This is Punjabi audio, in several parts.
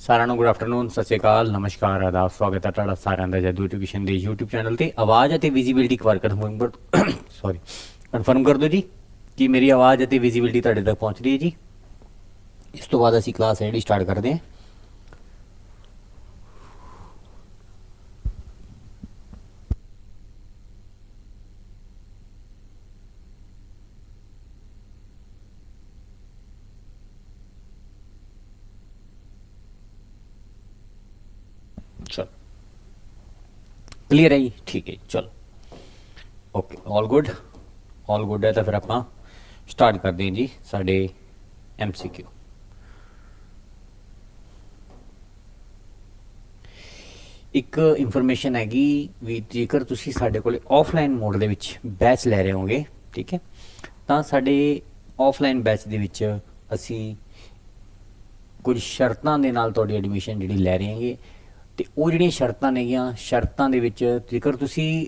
ਸਾਰਿਆਂ ਨੂੰ ਗੁੱਡ ਆਫਟਰਨੂਨ ਸਤਿ ਸ਼੍ਰੀ ਅਕਾਲ, ਨਮਸਕਾਰ, ਆਦਾਬ, ਸਵਾਗਤ ਹੈ ਤੁਹਾਡਾ ਸਾਰਿਆਂ ਦਾ ਜਦੂ ਐਜੂਕੇਸ਼ਨ ਦੇ YouTube ਚੈਨਲ ਤੇ। ਆਵਾਜ਼ ਅਤੇ ਵਿਜ਼ਿਬਿਲਟੀ ਕਵਰ ਕਰ ਸੌਰੀ ਕਨਫਰਮ ਕਰ ਦਿਓ ਜੀ ਕਿ ਮੇਰੀ ਆਵਾਜ਼ ਅਤੇ ਵਿਜ਼ਿਬਿਲਟੀ ਤੁਹਾਡੇ ਤੱਕ ਪਹੁੰਚ ਰਹੀ ਹੈ ਜੀ। ਇਸ ਤੋਂ ਬਾਅਦ ਅਸੀਂ ਕਲਾਸ ਜਿਹੜੀ ਸਟਾਰਟ ਕਰਦੇ ਹਾਂ ਚਲੋ ਕਲੀਅਰ ਹੈ ਜੀ? ਠੀਕ ਹੈ ਚਲੋ। Okay all good all good ਹੈ ਤਾਂ ਫਿਰ ਆਪਾਂ ਸਟਾਰਟ ਕਰਦੇ ਹਾਂ ਜੀ ਸਾਡੇ ਐਮਸੀਕਿਊ ਇੱਕ ਇਨਫੋਰਮੇਸ਼ਨ ਹੈਗੀ ਵੀ ਜੇਕਰ ਤੁਸੀਂ ਸਾਡੇ ਕੋਲੇ ਆਫਲਾਈਨ ਮੋਡ ਦੇ ਵਿੱਚ ਬੈਚ ਲੈ ਰਹੇ ਹੋਗੇ ਠੀਕ ਹੈ, ਤਾਂ ਸਾਡੇ ਆਫਲਾਈਨ ਬੈਚ ਦੇ ਵਿੱਚ ਅਸੀਂ ਕੁਝ ਸ਼ਰਤਾਂ ਦੇ ਨਾਲ ਤੁਹਾਡੀ ਐਡਮਿਸ਼ਨ ਜਿਹੜੀ ਲੈ ਰਹੇ ਹਾਂਗੇ। ਤੇ ਉਹ ਜਿਹੜੀਆਂ ਸ਼ਰਤਾਂ ਨੇਗੀਆਂ, ਸ਼ਰਤਾਂ ਦੇ ਵਿੱਚ ਜੇਕਰ ਤੁਸੀਂ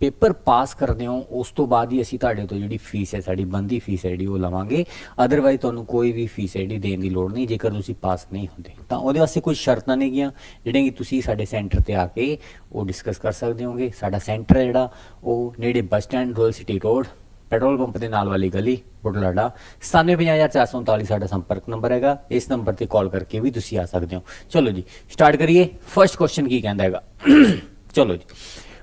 ਪੇਪਰ ਪਾਸ ਕਰਦੇ ਹੋ, ਉਸ ਤੋਂ ਬਾਅਦ ਹੀ ਅਸੀਂ ਤੁਹਾਡੇ ਤੋਂ ਜਿਹੜੀ ਫੀਸ ਹੈ, ਸਾਡੀ ਬੰਦੀ ਫੀਸ ਹੈ ਜਿਹੜੀ ਉਹ ਲਵਾਂਗੇ। ਅਦਰਵਾਈਜ਼ ਤੁਹਾਨੂੰ ਕੋਈ ਵੀ ਫੀਸ ਹੈ ਜਿਹੜੀ ਦੇਣ ਦੀ ਲੋੜ ਨਹੀਂ, ਜੇਕਰ ਤੁਸੀਂ ਪਾਸ ਨਹੀਂ ਹੁੰਦੇ। ਤਾਂ ਉਹਦੇ ਵਾਸਤੇ ਕੁਝ ਸ਼ਰਤਾਂ ਨੇਗੀਆਂ, ਜਿਹੜੀਆਂ ਕਿ ਤੁਸੀਂ ਸਾਡੇ ਸੈਂਟਰ ਤੇ ਆ ਕੇ ਉਹ ਡਿਸਕਸ ਕਰ ਸਕਦੇ ਹੋਗੇ। ਸਾਡਾ ਸੈਂਟਰ ਹੈ ਜਿਹੜਾ, ਉਹ ਨੇੜੇ bus stand, Royal City Road. Petrol pump ਦੇ ਨਾਲ ਵਾਲੀ ਗਲੀ, ਬੁਢਲਾਡਾ 975439 ਸਾਡਾ ਸੰਪਰਕ ਨੰਬਰ ਹੈਗਾ। ਇਸ ਨੰਬਰ ਤੇ ਕਾਲ ਕਰਕੇ ਵੀ ਤੁਸੀਂ ਆ ਸਕਦੇ ਹੋ। ਚਲੋ ਜੀ, ਸਟਾਰਟ ਕਰੀਏ। ਫਰਸਟ ਕੁਐਸਚਨ ਕੀ ਕਹਿੰਦਾ ਹੈਗਾ? ਚਲੋ ਜੀ।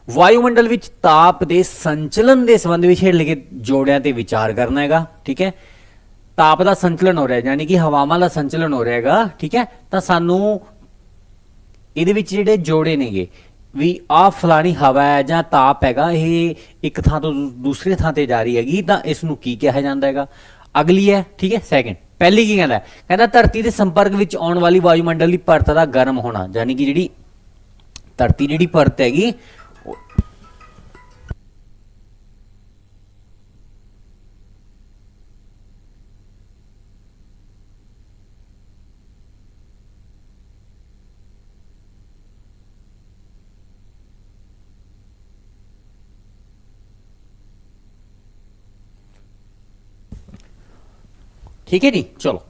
ਵਾਯੂਮੰਡਲ ਵਿੱਚ ਤਾਪ ਦੇ ਸੰਚਲਨ ਦੇ ਸੰਬੰਧ ਵਿੱਚ ਹੇਠ ਲਿਖੇ ਜੋੜਿਆਂ ਤੇ ਵਿਚਾਰ ਕਰਨਾ ਹੈਗਾ, ਠੀਕ ਹੈ? ਤਾਪ ਦਾ ਸੰਚਲਨ ਹੋ ਰਿਹਾ, ਯਾਨੀ ਕਿ ਹਵਾਵਾਂ ਦਾ ਸੰਚਲਨ ਹੋ ਰਿਹਾ ਹੈਗਾ, ਠੀਕ ਹੈ? ਤਾਂ ਸਾਨੂੰ ਇਹਦੇ ਵਿੱਚ ਜਿਹੜੇ ਜੋੜੇ ਨੇਗੇ ਵੀ ਆ ਫਲਾਣੀ ਹਵਾ ਹੈ ਜਾਂ ਤਾਪ ਹੈਗਾ, ਇਹ ਇੱਕ ਥਾਂ ਤੋਂ ਦੂਸਰੇ ਥਾਂ ਤੇ ਜਾ ਰਹੀ ਹੈਗੀ, ਤਾਂ ਇਸ ਨੂੰ ਕੀ ਕਿਹਾ ਜਾਂਦਾ ਹੈਗਾ? ਅਗਲੀ ਹੈ, ਠੀਕ ਹੈ ਸੈਕਿੰਡ ਪਹਿਲੀ ਕੀ ਕਹਿੰਦਾ ਕਹਿੰਦਾ ਧਰਤੀ ਦੇ ਸੰਪਰਕ ਵਿੱਚ ਆਉਣ ਵਾਲੀ ਵਾਯੂਮੰਡਲ ਦੀ ਪਰਤ ਦਾ ਗਰਮ ਹੋਣਾ, ਯਾਨੀ ਕਿ ਜਿਹੜੀ ਧਰਤੀ ਜਿਹੜੀ ਪਰਤ ਹੈਗੀ ਠੀਕ ਹੈ ਜੀ? ਚਲੋ।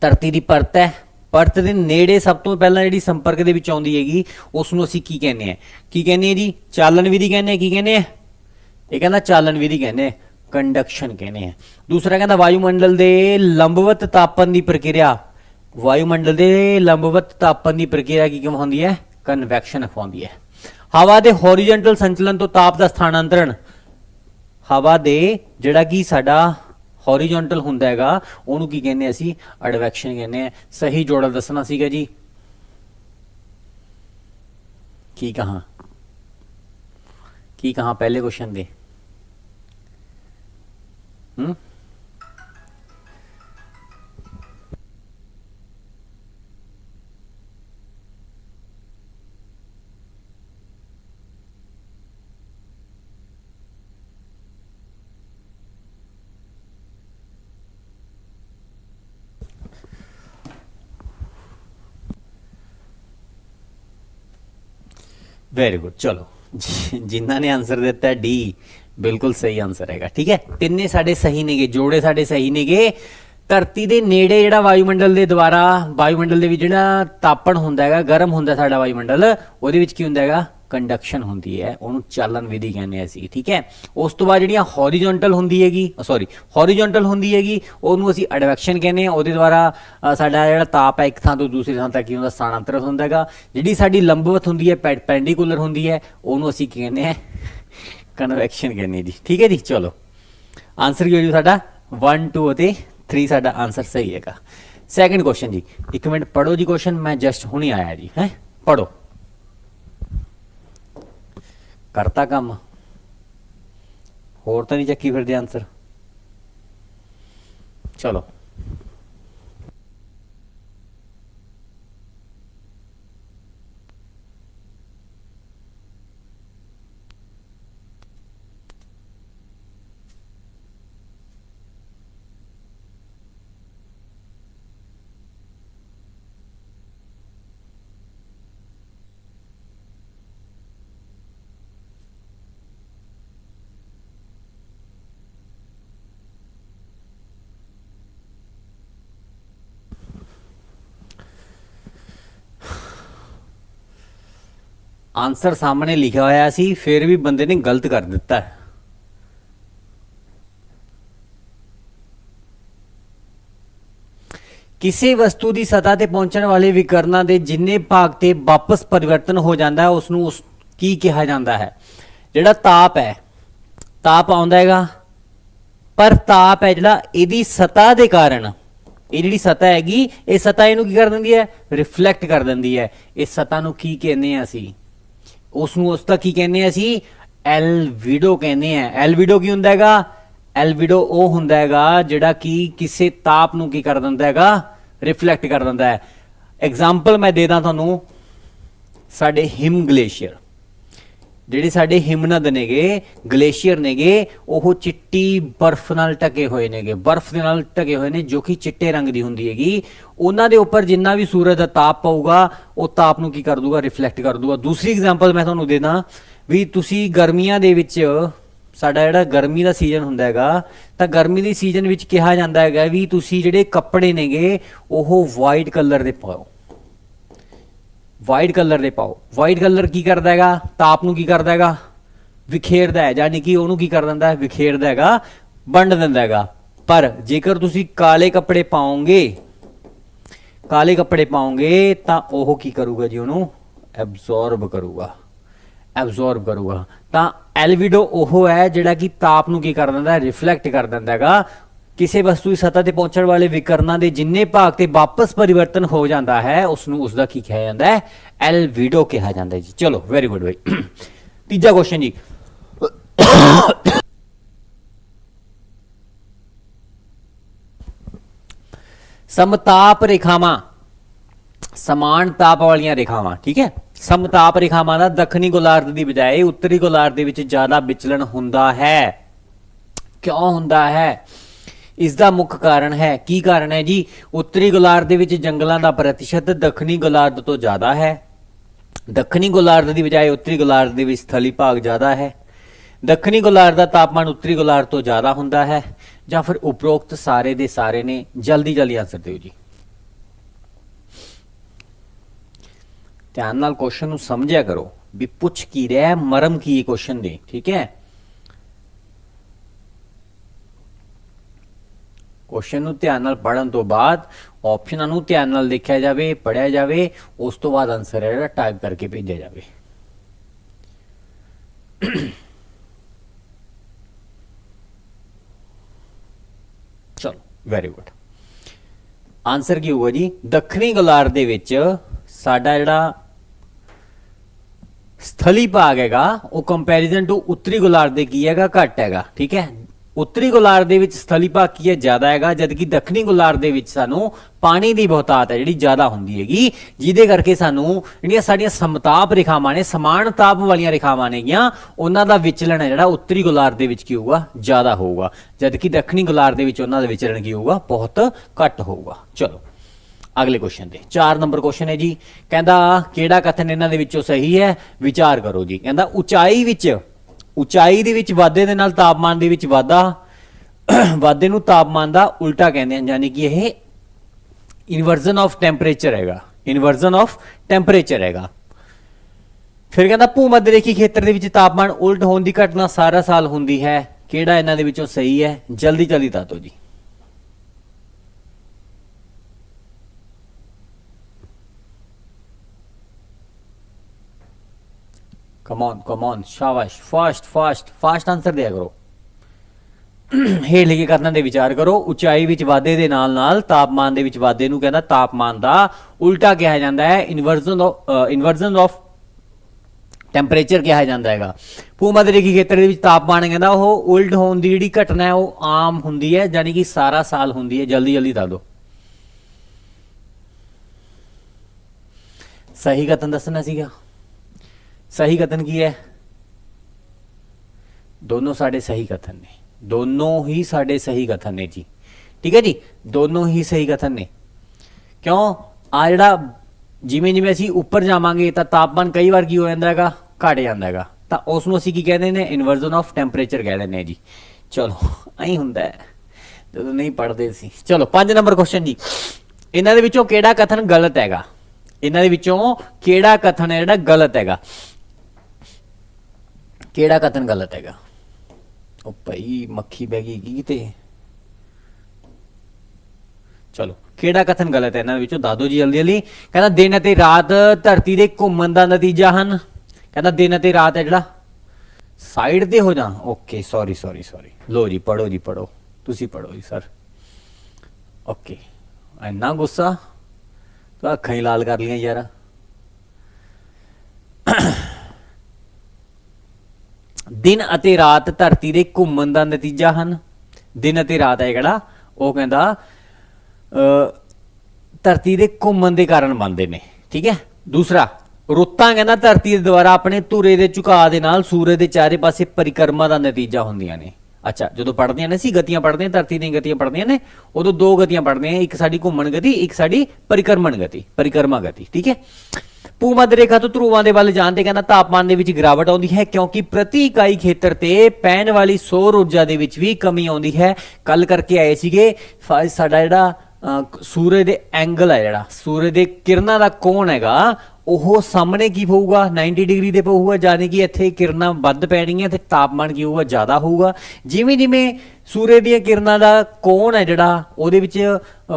ਧਰਤੀ ਦੀ ਪਰਤ ਹੈ। ਪਰਤ ਦੇ ਨੇੜੇ ਸਭ ਤੋਂ ਪਹਿਲਾਂ ਜਿਹੜੀ ਸੰਪਰਕ ਦੇ ਵਿੱਚ ਆਉਂਦੀ ਹੈਗੀ ਉਸ ਨੂੰ ਅਸੀਂ ਕੀ ਕਹਿੰਦੇ ਆ ਕੀ ਕਹਿੰਦੇ ਆ ਜੀ? ਚਾਲਨ ਵਿਧੀ ਕਹਿੰਦੇ ਆ ਕੀ ਕਹਿੰਦੇ ਆ ਇਹ ਕਹਿੰਦਾ ਚਾਲਨ ਵਿਧੀ ਕਹਿੰਦੇ ਆ ਕੰਡਕਸ਼ਨ ਕਹਿੰਦੇ ਆ ਦੂਸਰਾ ਕਹਿੰਦਾ ਵਾਯੂਮੰਡਲ ਦੇ ਲੰਬਵਤ ਤਾਪਨ ਦੀ ਪ੍ਰਕਿਰਿਆ। ਵਾਯੂਮੰਡਲ ਦੇ ਲੰਬਵਤ ਤਾਪਨ ਦੀ ਪ੍ਰਕਿਰਿਆ ਕੀ ਕਿਵੇਂ ਹੁੰਦੀ ਹੈ? ਕਨਵੈਕਸ਼ਨ ਹੁੰਦੀ ਹੈ। ਹਵਾ ਦੇ ਹੌਰੀਜ਼ੌਂਟਲ ਸੰਚਲਨ ਤੋਂ ਤਾਪ ਦਾ ਸਥਾਨਾਂਤਰਣ ਹਵਾ ਦੇ ਜਿਹੜਾ ਕਿ ਸਾਡਾ ਹੌਰੀਜ਼ੌਂਟਲ ਹੁੰਦਾ ਹੈਗਾ, ਉਹਨੂੰ ਕੀ ਕਹਿੰਦੇ ਅਸੀਂ? ਐਡਵੈਕਸ਼ਨ ਕਹਿੰਦੇ ਆ। ਸਹੀ ਜੋੜਾ ਦੱਸਣਾ ਸੀਗਾ ਜੀ। ਕੀ ਕਹਾ? ਕੀ ਕਹਾ ਪਹਿਲੇ ਕੁਐਸਚਨ ਦੇ? ਹੂੰ? ਵੈਰੀ ਗੁੱਡ ਚਲੋ, ਜਿ- ਜਿਨ੍ਹਾਂ ਨੇ ਆਨਸਰ ਦਿੱਤਾ ਡੀ ਬਿਲਕੁਲ ਸਹੀ ਆਨਸਰ ਹੈਗਾ, ਠੀਕ ਹੈ? ਤਿੰਨੇ ਸਾਡੇ ਸਹੀ ਨੇਗੇ, ਜੋੜੇ ਸਾਡੇ ਸਹੀ ਨੇਗੇ। ਧਰਤੀ ਦੇ ਨੇੜੇ ਜਿਹੜਾ ਵਾਯੂਮੰਡਲ ਦੇ ਦੁਆਰਾ, ਵਾਯੂਮੰਡਲ ਦੇ ਵਿੱਚ ਜਿਹੜਾ ਤਾਪਣ ਹੁੰਦਾ ਹੈਗਾ, ਗਰਮ ਹੁੰਦਾ ਸਾਡਾ ਵਾਯੂਮੰਡਲ, ਉਹਦੇ ਵਿੱਚ ਕੀ ਹੁੰਦਾ ਹੈਗਾ? ਕੰਡਕਸ਼ਨ ਹੁੰਦੀ ਹੈ, ਉਹਨੂੰ ਚਾਲਨ ਵਿਧੀ ਕਹਿੰਦੇ ਆ ਅਸੀਂ, ਠੀਕ ਹੈ? ਉਸ ਤੋਂ ਬਾਅਦ ਜਿਹੜੀਆਂ ਹੌਰੀਜ਼ੌਂਟਲ ਹੁੰਦੀ ਹੈਗੀ ਸੌਰੀ ਹੌਰੀਜ਼ੌਂਟਲ ਹੁੰਦੀ ਹੈਗੀ, ਉਹਨੂੰ ਅਸੀਂ ਐਡਵੈਕਸ਼ਨ ਕਹਿੰਦੇ ਆ ਉਹਦੇ ਦੁਆਰਾ ਸਾਡਾ ਜਿਹੜਾ ਤਾਪ ਹੈ ਇੱਕ ਥਾਂ ਤੋਂ ਦੂਸਰੀ ਥਾਂ ਤੱਕ ਕੀ ਹੁੰਦਾ ਸਥਾਨਾਂਤਰਿਤ ਹੁੰਦਾ ਹੈਗਾ। ਜਿਹੜੀ ਸਾਡੀ ਲੰਬਵਤ ਹੁੰਦੀ ਹੈ ਪੈਂਡੀਕੂਲਰ ਹੁੰਦੀ ਹੈ, ਉਹਨੂੰ ਅਸੀਂ ਕੀ ਕਹਿੰਦੇ ਆ ਕਨਵੈਕਸ਼ਨ ਕਹਿੰਦੇ ਜੀ। ਠੀਕ ਹੈ ਜੀ, ਚਲੋ। ਆਨਸਰ ਕੀ ਹੋ ਜੀ ਸਾਡਾ? 1 2 ਅਤੇ 3 ਸਾਡਾ ਆਨਸਰ ਸਹੀ ਹੈਗਾ। ਸੈਕੰਡ ਕੁਐਸਚਨ ਜੀ। ਇੱਕ ਮਿੰਟ ਪੜੋ ਜੀ ਕੁਐਸਚਨ ਮੈਂ ਜਸਟ ਹੁਣੀ ਆਇਆ ਜੀ, ਹੈ? ਪੜੋ ਕਰਤਾ ਕੰਮ? ਹੋਰ ਤਾਂ ਨਹੀਂ ਚੱਕੀ ਫਿਰਦੇ ਆਨਸਰ ਚਲੋ। ਆਨਸਰ ਸਾਹਮਣੇ ਲਿਖਿਆ ਹੋਇਆ ਸੀ, ਫਿਰ ਵੀ ਬੰਦੇ ਨੇ ਗਲਤ ਕਰ ਦਿੱਤਾ ਕਿਸੇ ਵਸਤੂ ਦੀ ਸਤ੍ਹਾ ਤੇ ਪਹੁੰਚਣ ਵਾਲੇ ਵਿਕਰਨਾਂ ਦੇ ਜਿੰਨੇ ਭਾਗ ਤੇ ਵਾਪਸ ਪਰਿਵਰਤਨ ਹੋ ਜਾਂਦਾ ਹੈ ਉਸ ਨੂੰ ਕੀ ਕਿਹਾ ਜਾਂਦਾ ਹੈ? ਜਿਹੜਾ ਤਾਪ ਹੈ, ਤਾਪ ਆਉਂਦਾ ਹੈਗਾ। ਪਰ ਤਾਪ ਹੈ ਜਿਹੜਾ ਇਹਦੀ ਸਤ੍ਹਾ ਦੇ ਕਾਰਨ। ਇਹ ਜਿਹੜੀ ਸਤ੍ਹਾ ਹੈਗੀ, ਇਹ ਸਤਾ ਇਹਨੂੰ ਕੀ ਕਰ ਦਿੰਦੀ ਹੈ? ਰਿਫਲੈਕਟ ਕਰ ਦਿੰਦੀ ਹੈ। ਇਸ ਸਤਾ ਨੂੰ ਕੀ ਕਹਿੰਦੇ ਆ ਅਸੀਂ? ਉਸ ਨੂੰ ਉਸ ਦਾ ਕੀ ਕਹਿੰਦੇ ਆ ਅਸੀਂ? ਐਲਵੀਡੋ ਕਹਿੰਦੇ ਆ। ਐਲਵੀਡੋ ਕੀ ਹੁੰਦਾ ਹੈਗਾ? ਐਲਵੀਡੋ ਉਹ ਹੁੰਦਾ ਹੈਗਾ ਜਿਹੜਾ ਕਿ ਕਿਸੇ ਤਾਪ ਨੂੰ ਕੀ ਕਰ ਦਿੰਦਾ ਹੈਗਾ? ਰਿਫਲੈਕਟ ਕਰ ਦਿੰਦਾ ਹੈ। ਐਗਜ਼ਾਮਪਲ ਮੈਂ ਦੇ ਦਾਂ ਤੁਹਾਨੂੰ। ਸਾਡੇ ਹਿਮ ਗਲੇਸ਼ੀਅਰ। ਜਿਹੜੇ ਸਾਡੇ ਹਿਮਨਦ ਨੇਗੇ, ਗਲੇਸ਼ੀਅਰ ਨੇਗੇ, ਉਹ ਚਿੱਟੀ ਬਰਫ਼ ਨਾਲ ਢਕੇ ਹੋਏ ਨੇਗੇ। ਬਰਫ਼ ਦੇ ਨਾਲ ਢਕੇ ਹੋਏ ਨੇ, ਜੋ ਕਿ ਚਿੱਟੇ ਰੰਗ ਦੀ ਹੁੰਦੀ ਹੈਗੀ। ਉਹਨਾਂ ਦੇ ਉੱਪਰ ਜਿੰਨਾ ਵੀ ਸੂਰਜ ਦਾ ਤਾਪ ਪਊਗਾ, ਉਹ ਤਾਪ ਨੂੰ ਕੀ ਕਰ ਦੂਗਾ? ਰਿਫਲੈਕਟ ਕਰ ਦੂਗਾ। ਦੂਸਰੀ ਐਗਜ਼ਾਮਪਲ ਮੈਂ ਤੁਹਾਨੂੰ ਦੇ ਵੀ ਤੁਸੀਂ ਗਰਮੀਆਂ ਦੇ ਵਿੱਚ, ਸਾਡਾ ਜਿਹੜਾ ਗਰਮੀ ਦਾ ਸੀਜ਼ਨ ਹੁੰਦਾ ਹੈਗਾ, ਤਾਂ ਗਰਮੀ ਦੀ ਸੀਜ਼ਨ ਵਿੱਚ ਕਿਹਾ ਜਾਂਦਾ ਹੈਗਾ ਵੀ ਤੁਸੀਂ ਜਿਹੜੇ ਕੱਪੜੇ ਨੇਗੇ, ਉਹ ਵਾਈਟ ਕਲਰ ਦੇ ਪਾਓ। ਵਾਈਟ ਕਲਰ ਦੇ ਪਾਓ। ਵਾਈਟ ਕਲਰ ਕੀ ਕਰਦਾ ਹੈਗਾ? ਤਾਪ ਨੂੰ ਕੀ ਕਰਦਾ ਹੈਗਾ? ਵਿਖੇਰਦਾ ਹੈ, ਯਾਨੀ ਕਿ ਉਹਨੂੰ ਕੀ ਕਰ ਦਿੰਦਾ ਹੈ? ਵਿਖੇਰਦਾ ਹੈਗਾ, ਵੰਡ ਦਿੰਦਾ ਹੈਗਾ। ਪਰ ਜੇਕਰ ਤੁਸੀਂ ਕਾਲੇ ਕੱਪੜੇ ਪਾਓਗੇ, ਕਾਲੇ ਕੱਪੜੇ ਪਾਓਗੇ, ਤਾਂ ਉਹ ਕੀ ਕਰੂਗਾ ਜੀ ਉਹਨੂੰ? ਐਬਜ਼ੌਰਬ ਕਰੂਗਾ। ਐਬਜ਼ੌਰਬ ਕਰੂਗਾ। ਤਾਂ ਐਲਵੀਡੋ ਉਹ ਹੈ ਜਿਹੜਾ ਕਿ ਤਾਪ ਨੂੰ ਕੀ ਕਰ ਦਿੰਦਾ ਹੈ? ਰਿਫਲੈਕਟ ਕਰ ਦਿੰਦਾ ਹੈਗਾ। ਕਿਸੇ ਵਸਤੂ ਦੀ ਸਤ੍ਹਾ ਤੇ ਪਹੁੰਚਣ ਵਾਲੇ ਵਿਕਰਨਾਂ ਦੇ ਜਿੰਨੇ ਭਾਗ ਤੇ ਵਾਪਸ ਪਰਿਵਰਤਨ ਹੋ ਜਾਂਦਾ ਹੈ ਉਸ ਨੂੰ ਉਸ ਦਾ ਕੀ ਕਿਹਾ ਜਾਂਦਾ ਹੈ? ਐਲਵੀਡੋ ਕਿਹਾ ਜਾਂਦਾ ਹੈ ਜੀ। ਚਲੋ ਵੈਰੀ ਗੁੱਡ ਬਈ ਤੀਜਾ ਕੁਐਸਚਨ ਜੀ। ਸਮਤਾਪ ਰੇਖਾਵਾਂ। ਸਮਾਨ ਤਾਪ ਵਾਲੀਆਂ ਰੇਖਾਵਾਂ, ਠੀਕ ਹੈ? ਸਮਤਾਪ ਰੇਖਾਵਾਂ ਦਾ ਦੱਖਣੀ ਗੋਲਾਰਧ ਦੀ ਬਜਾਏ ਉੱਤਰੀ ਗੋਲਾਰਧ ਦੇ ਵਿੱਚ ਜ਼ਿਆਦਾ ਵਿਚਲਣ ਹੁੰਦਾ ਹੈ। ਕਿਉਂ ਹੁੰਦਾ ਹੈ? ਇਸ ਦਾ ਮੁੱਖ ਕਾਰਨ ਹੈ। ਕੀ ਕਾਰਨ ਹੈ ਜੀ? ਉੱਤਰੀ ਗੋਲਾਰਧ ਦੇ ਵਿੱਚ ਜੰਗਲਾਂ ਦਾ ਪ੍ਰਤੀਸ਼ਤ ਦੱਖਣੀ ਗੋਲਾਰਧ ਤੋਂ ਜ਼ਿਆਦਾ ਹੈ। ਦੱਖਣੀ ਗੋਲਾਰਧ ਦੀ ਬਜਾਏ ਉੱਤਰੀ ਗੋਲਾਰਧ ਦੇ ਵਿੱਚ ਸਥਲੀ ਭਾਗ ਜ਼ਿਆਦਾ ਹੈ। ਦੱਖਣੀ ਗੋਲਾਰਧ ਦਾ ਤਾਪਮਾਨ ਉੱਤਰੀ ਗੋਲਾਰਧ ਤੋਂ ਜ਼ਿਆਦਾ ਹੁੰਦਾ ਹੈ। ਜਾਂ ਫਿਰ ਉਪਰੋਕਤ ਸਾਰੇ ਦੇ ਸਾਰੇ ਨੇ। ਜਲਦੀ ਜਲਦੀ ਆਨਸਰ ਦਿਓ ਜੀ। ਧਿਆਨ ਨਾਲ ਕੁਐਸਚਨ ਨੂੰ ਸਮਝਿਆ ਕਰੋ ਵੀ ਪੁੱਛ ਕੀ ਰਿਹਾ ਮਰਮ ਕੀ ਹੈ ਕੁਐਸਚਨ ਦੇ। ਠੀਕ ਹੈ? ਕੁਐਸਚਨ ਨੂੰ ਧਿਆਨ ਨਾਲ ਪੜਨ ਤੋਂ ਬਾਅਦ ਆਪਸ਼ਨਾਂ ਨੂੰ ਧਿਆਨ ਨਾਲ ਦੇਖਿਆ ਜਾਵੇ ਪੜਿਆ ਜਾਵੇ, ਉਸ ਤੋਂ ਬਾਅਦ ਆਨਸਰ ਹੈ ਜਿਹੜਾ ਟਾਈਪ ਕਰਕੇ ਭੇਜਿਆ ਜਾਵੇ। ਚਲੋ ਵੈਰੀ ਗੁੱਡ ਆਨਸਰ ਕੀ ਹੋਊਗਾ ਜੀ? ਦੱਖਣੀ ਗੋਲਾਰਧ ਦੇ ਵਿੱਚ ਸਾਡਾ ਜਿਹੜਾ ਸਥਲੀ ਭਾਗ ਹੈਗਾ, ਉਹ ਕੰਪੈਰੀਜ਼ਨ ਟੂ ਉੱਤਰੀ ਗੋਲਾਰ ਦੇ ਕੀ ਹੈਗਾ? ਘੱਟ ਹੈਗਾ, ਠੀਕ ਹੈ? ਉੱਤਰੀ ਗੋਲਾਰਧ ਦੇ ਵਿੱਚ ਸਥਲੀ ਭਾਗ ਕੀ ਹੈ, ਜ਼ਿਆਦਾ ਹੈਗਾ, ਜਦਕਿ ਦੱਖਣੀ ਗੋਲਾਰਧ ਦੇ ਵਿੱਚ ਸਾਨੂੰ ਪਾਣੀ ਦੀ ਬਹੁਤਾਤ ਹੈ, ਜਿਹੜੀ ਜ਼ਿਆਦਾ ਹੁੰਦੀ ਹੈਗੀ। ਜਿਹਦੇ ਕਰਕੇ ਸਾਨੂੰ ਜਿਹੜੀਆਂ ਸਾਡੀਆਂ ਸਮਤਾਪ ਰੇਖਾਵਾਂ ਨੇ, ਸਮਾਨ ਤਾਪ ਵਾਲੀਆਂ ਰੇਖਾਵਾਂ ਨੇਗੀਆਂ, ਉਹਨਾਂ ਦਾ ਵਿਚਲਨ ਹੈ ਜਿਹੜਾ ਉੱਤਰੀ ਗੋਲਾਰਧ ਦੇ ਵਿੱਚ ਕੀ ਹੋਊਗਾ? ਜ਼ਿਆਦਾ ਹੋਊਗਾ। ਜਦਕਿ ਦੱਖਣੀ ਗੋਲਾਰਧ ਦੇ ਵਿੱਚ ਉਹਨਾਂ ਦਾ ਵਿਚਲਨ ਕੀ ਹੋਊਗਾ? ਬਹੁਤ ਘੱਟ ਹੋਊਗਾ। ਚਲੋ, ਅਗਲੇ ਕੁਐਸਚਨ ਤੇ। 4 ਨੰਬਰ ਕੁਐਸਚਨ ਹੈ ਜੀ। ਕਹਿੰਦਾ, ਕਿਹੜਾ ਕਥਨ ਇਹਨਾਂ ਦੇ ਵਿੱਚੋਂ ਸਹੀ ਹੈ? ਵਿਚਾਰ ਕਰੋ ਜੀ। ਕਹਿੰਦਾ, ਉਚਾਈ ਵਿੱਚ ਉਚਾਈ ਦੇ ਵਿੱਚ ਵਾਧੇ ਦੇ ਨਾਲ ਤਾਪਮਾਨ ਦੇ ਵਿੱਚ ਵਾਧਾ, ਵਾਧੇ ਨੂੰ ਤਾਪਮਾਨ ਦਾ ਉਲਟਾ ਕਹਿੰਦੇ ਹਨ, ਯਾਨੀ ਕਿ ਇਹ ਇਨਵਰਜ਼ਨ ਆਫ ਟੈਂਪਰੇਚਰ ਹੈਗਾ ਇਨਵਰਜ਼ਨ ਆਫ ਟੈਂਪਰੇਚਰ ਹੈਗਾ। ਫਿਰ ਕਹਿੰਦਾ ਭੂਮੱਧ ਰੇਖੀ ਖੇਤਰ ਦੇ ਵਿੱਚ ਤਾਪਮਾਨ ਉਲਟ ਹੋਣ ਦੀ ਘਟਨਾ ਸਾਰਾ ਸਾਲ ਹੁੰਦੀ ਹੈ, ਕਿਹੜਾ ਇਹਨਾਂ ਦੇ ਵਿੱਚੋਂ ਸਹੀ ਹੈ? ਜਲਦੀ ਜਲਦੀ ਦੱਸ ਦਿਓ ਜੀ। ਕਮ ਔਨ ਕਮ ਔਨ ਸ਼ਾਬਾਸ਼, ਫਾਸਟ ਫਾਸਟ ਫਾਸਟ ਆਨਸਰ ਦਿਆ ਕਰੋ। ਹੇਠ ਲਿਖੇ ਕਥਨਾਂ ਦੇ ਵਿਚਾਰ ਕਰੋ, ਉਚਾਈ ਵਿੱਚ ਵਾਧੇ ਦੇ ਨਾਲ ਨਾਲ ਤਾਪਮਾਨ ਦੇ ਵਿੱਚ ਵਾਧੇ ਨੂੰ ਕਹਿੰਦਾ ਤਾਪਮਾਨ ਦਾ ਉਲਟਾ ਕਿਹਾ ਜਾਂਦਾ ਹੈ inversion of inversion of temperature ਕਿਹਾ ਜਾਂਦਾ ਹੈਗਾ। ਭੂਮੱਧ ਖੇਤਰ ਦੇ ਵਿੱਚ ਤਾਪਮਾਨ ਕਹਿੰਦਾ ਉਹ ਉਲਟ ਹੋਣ ਦੀ ਜਿਹੜੀ ਘਟਨਾ ਹੈ, ਉਹ ਆਮ ਹੁੰਦੀ ਹੈ ਯਾਨੀ ਕਿ ਸਾਰਾ ਸਾਲ ਹੁੰਦੀ ਹੈ। ਜਲਦੀ ਜਲਦੀ ਦੱਸ ਦਿਓ। ਸਹੀ ਕਥਨ ਦੱਸਣਾ ਸੀਗਾ। ਸਹੀ ਕਥਨ ਕੀ ਹੈ? ਦੋਨੋਂ ਸਾਡੇ ਸਹੀ ਕਥਨ ਨੇ। ਦੋਨੋਂ ਹੀ ਸਾਡੇ ਸਹੀ ਕਥਨ ਨੇ ਜੀ। ਠੀਕ ਹੈ ਜੀ? ਦੋਨੋਂ ਹੀ ਸਹੀ ਕਥਨ ਨੇ। ਕਿਉਂ? ਆ ਜਿਹੜਾ ਜਿਵੇਂ ਜਿਵੇਂ ਅਸੀਂ ਉੱਪਰ ਜਾਵਾਂਗੇ ਤਾਂ ਤਾਪਮਾਨ ਕਈ ਵਾਰ ਕੀ ਹੋ ਜਾਂਦਾ ਹੈਗਾ? ਘਟ ਜਾਂਦਾ ਹੈਗਾ। ਤਾਂ ਉਸ ਨੂੰ ਅਸੀਂ ਕੀ ਕਹਿੰਦੇ ਨੇ? ਇਨਵਰਜ਼ਨ ਆਫ ਟੈਂਪਰੇਚਰ ਕਹਿ ਦਿੰਦੇ ਹਾਂ ਜੀ। ਚਲੋ, ਐਂ ਹੁੰਦਾ ਹੈ। ਜਦੋਂ ਨਹੀਂ ਪੜਦੇ ਸੀ। ਚਲੋ 5 ਨੰਬਰ ਕੁਐਸਚਨ ਜੀ। ਇਹਨਾਂ ਦੇ ਵਿੱਚੋਂ ਕਿਹੜਾ ਕਥਨ ਗਲਤ ਹੈਗਾ? ਇਹਨਾਂ ਦੇ ਵਿੱਚੋਂ ਕਿਹੜਾ ਕਥਨ ਹੈ ਜਿਹੜਾ ਗਲਤ ਹੈਗਾ? ਕਿਹੜਾ ਕਥਨ ਗਲਤ ਹੈਗਾ? ਉਹ ਭਾਈ ਮੱਖੀ ਬਹਿ ਗਈ ਕੀ ਤੇ? ਚਲੋ, ਕਿਹੜਾ ਕਥਨ ਗਲਤ ਹੈ ਇਹਨਾਂ ਵਿੱਚੋਂ? ਦਾਦੋ ਜੀ ਜਲਦੀ ਜਲਦੀ। ਕਹਿੰਦਾ ਦਿਨ ਅਤੇ ਰਾਤ ਧਰਤੀ ਦੇ ਘੁੰਮਣ ਦਾ ਨਤੀਜਾ ਹਨ। ਕਹਿੰਦਾ ਦਿਨ ਅਤੇ ਰਾਤ ਹੈ ਜਿਹੜਾ। ਸਾਈਡ ਤੇ ਹੋ ਜਾ। ਓਕੇ ਸੌਰੀ ਸੌਰੀ ਸੌਰੀ ਲੋ ਜੀ ਪੜੋ ਜੀ ਪੜੋ ਤੁਸੀਂ ਪੜੋ ਜੀ ਸਰ ਓਕੇ ਇੰਨਾ ਗੁੱਸਾ? ਤਾਂ ਅੱਖਾਂ ਹੀ ਲਾਲ ਕਰ ਲੀਆਂ ਯਾਰ। ਦਿਨ ਅਤੇ ਰਾਤ ਧਰਤੀ ਦੇ ਘੁੰਮਣ ਦਾ ਨਤੀਜਾ ਹਨ। ਦਿਨ ਅਤੇ ਰਾਤ ਹੈ ਜਿਹੜਾ ਉਹ ਕਹਿੰਦਾ ਅ, ਧਰਤੀ ਦੇ ਘੁੰਮਣ ਦੇ ਕਾਰਨ ਬਣਦੇ ਨੇ ਠੀਕ ਹੈ? ਦੂਸਰਾ ਰੁੱਤਾਂ ਕਹਿੰਦਾ ਧਰਤੀ ਦੇ ਦੁਆਰਾ ਆਪਣੇ ਧੁਰੇ ਦੇ ਝੁਕਾਅ ਦੇ ਨਾਲ ਸੂਰਜ ਦੇ ਚਾਰੇ ਪਾਸੇ ਪਰਿਕਰਮਾ ਦਾ ਨਤੀਜਾ ਹੁੰਦੀਆਂ ਨੇ। ਅੱਛਾ ਜਦੋਂ ਪੜ੍ਹਦੀਆਂ ਨੇ ਸੀ ਗਤੀਆਂ ਪੜ੍ਹਦੇ ਹਾਂ ਧਰਤੀ ਦੀਆਂ ਗਤੀਆਂ ਪੜ੍ਹਦੀਆਂ ਨੇ ਉਦੋਂ ਦੋ ਗਤੀਆਂ ਪੜ੍ਹਦੇ ਹਾਂ ਇੱਕ ਸਾਡੀ ਘੁੰਮਣ ਗਤੀ ਇੱਕ ਸਾਡੀ ਪਰਿਕਰਮਣ ਗਤੀ ਪਰਿਕਰਮਾ ਗਤੀ ਠੀਕ ਹੈ? ਭੂਮੱਧ ਰੇਖਾ ਤੋਂ ਧਰੂਵਾਂ ਦੇ ਵੱਲ ਜਾਣ ਤੇ ਕਹਿੰਦਾ ਤਾਪਮਾਨ ਦੇ ਵਿੱਚ ਗਿਰਾਵਟ ਆਉਂਦੀ ਹੈ ਕਿਉਂਕਿ ਪ੍ਰਤੀ ਇਕਾਈ ਖੇਤਰ ਤੇ ਪੈਣ ਵਾਲੀ ਸੌਰ ਊਰਜਾ ਦੇ ਵਿੱਚ ਵੀ ਕਮੀ ਆਉਂਦੀ ਹੈ। ਕੱਲ ਕਰਕੇ ਆਏ ਸੀਗੇ ਫਾ- ਸਾਡਾ ਜਿਹੜਾ ਅਹ, ਸੂਰਜ ਦੇ ਐਂਗਲ ਹੈ ਜਿਹੜਾ ਸੂਰਜ ਦੇ ਕਿਰਨਾਂ ਦਾ ਕੋਣ ਹੈਗਾ ਉਹ ਸਾਹਮਣੇ ਕੀ ਪਊਗਾ? 90 ਡਿਗਰੀ ਦੇ ਪਊਗਾ, ਯਾਨੀ ਕਿ ਇੱਥੇ ਕਿਰਨਾਂ ਵੱਧ ਪੈਣਗੀਆਂ ਤੇ ਤਾਪਮਾਨ ਕੀ ਹੋਊਗਾ? ਜ਼ਿਆਦਾ ਹੋਊਗਾ। ਜਿਵੇਂ ਜਿਵੇਂ ਸੂਰਜ ਦੀਆਂ ਕਿਰਨਾਂ ਦਾ ਕੋਣ ਹੈ ਜਿਹੜਾ, ਉਹਦੇ ਵਿੱਚ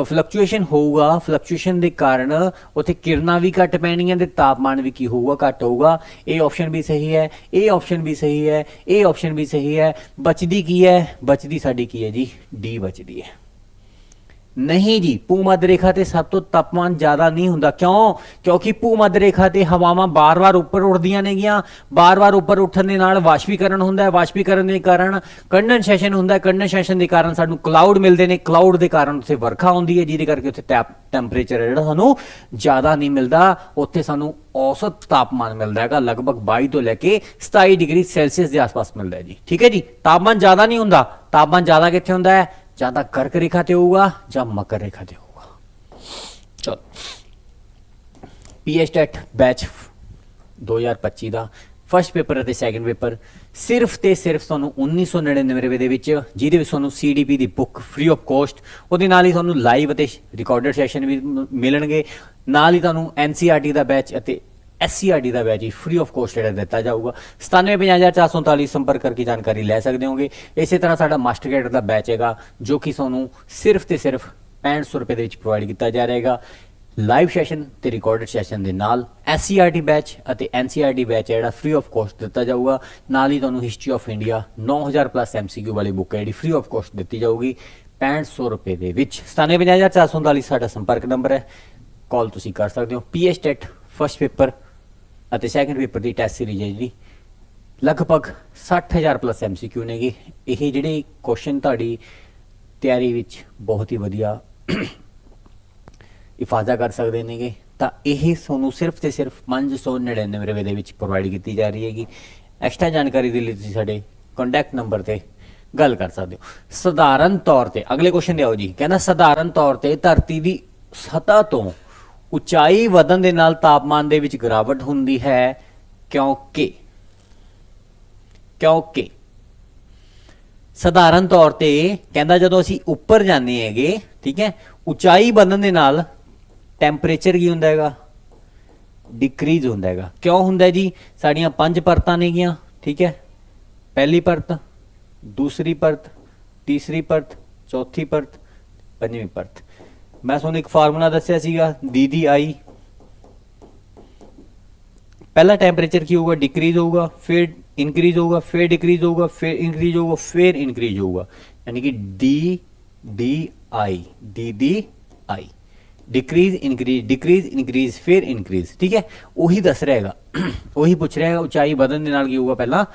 ਫਲਕਚੁਏਸ਼ਨ ਹੋਊਗਾ। ਫਲਕਚੁਏਸ਼ਨ ਦੇ ਕਾਰਨ ਉੱਥੇ ਕਿਰਨਾਂ ਵੀ ਘੱਟ ਪੈਣਗੀਆਂ ਤੇ ਤਾਪਮਾਨ ਵੀ ਕੀ ਹੋਊਗਾ? ਘੱਟ ਹੋਊਗਾ। ਇਹ ਆਪਸ਼ਨ ਵੀ ਸਹੀ ਹੈ ਇਹ ਆਪਸ਼ਨ ਵੀ ਸਹੀ ਹੈ ਇਹ ਆਪਸ਼ਨ ਵੀ ਸਹੀ ਹੈ। ਬਚਦੀ ਕੀ ਹੈ? ਬਚਦੀ ਸਾਡੀ ਕੀ ਹੈ ਜੀ? ਡੀ ਬਚਦੀ ਹੈ। ਨਹੀਂ ਜੀ ਭੂਮੱਧ ਰੇਖਾ ਤੇ ਸਭ ਤੋਂ ਤਾਪਮਾਨ ਜ਼ਿਆਦਾ ਨਹੀਂ ਹੁੰਦਾ। ਕਿਉਂ? ਕਿਉਂਕਿ ਭੂਮੱਧ ਰੇਖਾ ਤੇ ਹਵਾਵਾਂ ਬਾਰ-ਬਾਰ ਉੱਪਰ ਉੱਠਦੀਆਂ ਨੇਗੀਆਂ। ਬਾਰ-ਬਾਰ ਉੱਪਰ ਉੱਠਣ ਦੇ ਨਾਲ ਵਾਸ਼ਪੀਕਰਨ ਹੁੰਦਾ ਹੈ। ਵਾਸ਼ਪੀਕਰਨ ਦੇ ਕਾਰਨ ਕੰਡੈਂਸੇਸ਼ਨ ਹੁੰਦਾ ਹੈ। ਕੰਡੈਂਸੇਸ਼ਨ ਦੇ ਕਾਰਨ ਸਾਨੂੰ ਕਲਾਊਡ ਮਿਲਦੇ ਨੇ। ਕਲਾਊਡ ਦੇ ਕਾਰਨ ਉੱਥੇ ਵਰਖਾ ਹੁੰਦੀ ਹੈ, ਜਿਹਦੇ ਕਰਕੇ ਉੱਥੇ ਟੈਂਪਰੇਚਰ ਜਿਹੜਾ ਸਾਨੂੰ ਜ਼ਿਆਦਾ ਨਹੀਂ ਮਿਲਦਾ। ਉੱਥੇ ਸਾਨੂੰ ਔਸਤ ਤਾਪਮਾਨ ਮਿਲਦਾ ਹੈਗਾ। ਲਗਭਗ 22 ਤੋਂ ਲੈ ਕੇ 27 ਡਿਗਰੀ ਸੈਲਸੀਅਸ ਦੇ ਆਸ-ਪਾਸ ਮਿਲਦਾ ਹੈ ਜੀ। ਠੀਕ ਹੈ ਜੀ? ਤਾਪਮਾਨ ਜ਼ਿਆਦਾ ਨਹੀਂ ਹੁੰਦਾ। ਤਾਪਮਾਨ ਜ਼ਿਆਦਾ ਕਿੱਥੇ ਹੁੰਦਾ ਹੈ? ਜਾਂ ਤਾਂ ਕਰਕ ਰੇਖਾ ਤੇ ਹੋਊਗਾ ਜਾਂ ਮਕਰ ਰੇਖਾ ਤੇ ਹੋਊਗਾ। ਚਲੋ। ਪੀਐਚ ਟੈਟ ਬੈਚ 2025 ਦਾ ਫਰਸਟ ਪੇਪਰ ਅਤੇ ਸੈਕੰਡ ਪੇਪਰ ਸਿਰਫ ਤੇ ਸਿਰਫ ਤੁਹਾਨੂੰ 1999 ਰੁਪਏ ਦੇ ਵਿੱਚ, ਜਿਹਦੇ ਵਿੱਚ ਤੁਹਾਨੂੰ ਸੀਡੀਪੀ ਦੀ ਬੁੱਕ ਫ੍ਰੀ ਆਫ ਕੋਸਟ ਉਹਦੇ ਨਾਲ ਹੀ ਤੁਹਾਨੂੰ ਲਾਈਵ ਅਤੇ ਰਿਕਾਰਡਡ ਸੈਸ਼ਨ ਵੀ ਮਿਲਣਗੇ। ਨਾਲ ਹੀ ਤੁਹਾਨੂੰ ਐਨਸੀਆਰਟੀ ਦਾ ਬੈਚ ਅਤੇ ਐਸਸੀਆਰਟੀ ਦਾ ਬੈਚ ਹੀ ਫ੍ਰੀ ਆਫ ਕੋਸਟ ਜਿਹੜਾ ਦਿੱਤਾ ਜਾਊਗਾ। 975439 ਸੰਪਰਕ ਕਰਕੇ ਜਾਣਕਾਰੀ ਲੈ ਸਕਦੇ ਹੋਗੇ। ਇਸੇ ਤਰ੍ਹਾਂ ਸਾਡਾ ਮਾਸਟਰ ਕੈਡਰ ਦਾ ਬੈਚ ਹੈਗਾ, ਜੋ ਕਿ ਤੁਹਾਨੂੰ ਸਿਰਫ ਤੇ ਸਿਰਫ 6500 ਰੁਪਏ ਦੇ ਵਿੱਚ ਪ੍ਰੋਵਾਈਡ ਕੀਤਾ ਜਾ ਰਹੇਗਾ ਲਾਈਵ ਸੈਸ਼ਨ ਤੇ ਰਿਕਾਰਡਡ ਸੈਸ਼ਨ ਦੇ ਨਾਲ SCRT ਬੈਚ ਅਤੇ NCRT ਬੈਚ ਜਿਹੜਾ ਫ੍ਰੀ ਆਫ ਕੋਸਟ ਦਿੱਤਾ ਜਾਊਗਾ। ਨਾਲ ਹੀ ਤੁਹਾਨੂੰ history of India 9000 plus MCQ ਵਾਲੀ ਬੁੱਕ ਹੈ ਜਿਹੜੀ ਫ੍ਰੀ ਆਫ ਕੋਸਟ ਦਿੱਤੀ ਜਾਊਗੀ। 6500 ਰੁਪਏ ਦੇ ਵਿੱਚ 975439 ਸਾਡਾ ਸੰਪਰਕ ਨੰਬਰ ਹੈ। ਕਾਲ ਤੁਸੀਂ ਕਰ ਸਕਦੇ ਹੋ। ਪੀਐਚ ਟੈਟ ਫਸਟ ਪੇਪਰ ਅਤੇ ਸੈਕੰਡ ਪੇਪਰ ਦੀ ਟੈਸਟ ਸੀਰੀਜ਼ ਹੈ ਜਿਹੜੀ। ਲਗਭਗ 60000 ਪਲੱਸ MCQ ਨੇਗੇ। ਇਹ ਜਿਹੜੇ ਕੁਐਸਚਨ ਤੁਹਾਡੀ ਤਿਆਰੀ ਵਿੱਚ ਬਹੁਤ ਹੀ ਵਧੀਆ ਇਫਾਜ਼ਾ ਕਰ ਸਕਦੇ ਨੇਗੇ। ਤਾਂ ਇਹ ਤੁਹਾਨੂੰ ਸਿਰਫ ਤੇ ਸਿਰਫ 599 ਰੁਪਏ ਦੇ ਵਿੱਚ ਪ੍ਰੋਵਾਈਡ ਕੀਤੀ ਜਾ ਰਹੀ ਹੈਗੀ। ਐਕਸਟਰਾ ਜਾਣਕਾਰੀ ਦੇ ਲਈ ਤੁਸੀਂ ਸਾਡੇ ਕੰਟੈਕਟ ਨੰਬਰ ਤੇ ਗੱਲ ਕਰ ਸਕਦੇ ਹੋ। ਸਧਾਰਨ ਤੌਰ ਤੇ, ਅਗਲੇ ਕੁਐਸਚਨ ਦੇ ਆਓ ਜੀ। ਕਹਿੰਦਾ ਸਧਾਰਨ ਤੌਰ ਤੇ ਧਰਤੀ ਦੀ ਸਤਹ ਤੋਂ ਉਚਾਈ ਵਧਣ ਦੇ ਨਾਲ ਤਾਪਮਾਨ ਦੇ ਵਿੱਚ ਗਿਰਾਵਟ ਹੁੰਦੀ ਹੈ। ਕਿਉਂਕਿ ਕਿਉਂਕਿ ਸਧਾਰਨ ਤੌਰ ਤੇ ਕਹਿੰਦਾ ਜਦੋਂ ਅਸੀਂ ਉੱਪਰ ਜਾਂਦੇ ਹੈਗੇ, ਠੀਕ ਹੈ, ਉਚਾਈ ਵਧਣ ਦੇ ਨਾਲ ਟੈਂਪਰੇਚਰ ਕੀ ਹੁੰਦਾ ਹੈਗਾ? ਡਿਕਰੀਜ਼ ਹੁੰਦਾ ਹੈਗਾ। ਕਿਉਂ ਹੁੰਦਾ ਜੀ? ਸਾਡੀਆਂ ਪੰਜ ਪਰਤਾਂ ਨੇਗੀਆਂ ਠੀਕ ਹੈ। ਪਹਿਲੀ ਪਰਤ, ਦੂਸਰੀ ਪਰਤ, ਤੀਸਰੀ ਪਰਤ, ਚੌਥੀ ਪਰਤ, ਪੰਜਵੀਂ ਪਰਤ। ਮੈਂ ਤੁਹਾਨੂੰ ਇੱਕ ਫਾਰਮੂਲਾ ਦੱਸਿਆ ਸੀਗਾ ਡੀ ਦੀ ਆਈ। ਪਹਿਲਾ ਟੈਂਪਰੇਚਰ ਕੀ ਹੋਊਗਾ? ਡਿਕਰੀਜ਼ ਹੋਊਗਾ, ਫਿਰ ਇਨਕਰੀਜ਼ ਹੋਊਗਾ, ਫਿਰ ਡਿਕਰੀਜ਼ ਹੋਊਗਾ, ਫਿਰ ਇਨਕਰੀਜ਼ ਹੋਊਗਾ, ਫਿਰ ਇਨਕਰੀਜ਼ ਹੋਊਗਾ। ਯਾਨੀ ਕਿ D D I D D I decrease increase decrease increase ਫਿਰ ਇਨਕਰੀਜ਼ ਠੀਕ ਹੈ? ਉਹੀ ਦੱਸ ਰਿਹਾ ਹੈਗਾ। ਉਹੀ ਪੁੱਛ ਰਿਹਾ ਹੈਗਾ, ਉਚਾਈ ਵਧਣ ਦੇ ਨਾਲ ਕੀ ਹੋਊਗਾ ਪਹਿਲਾਂ?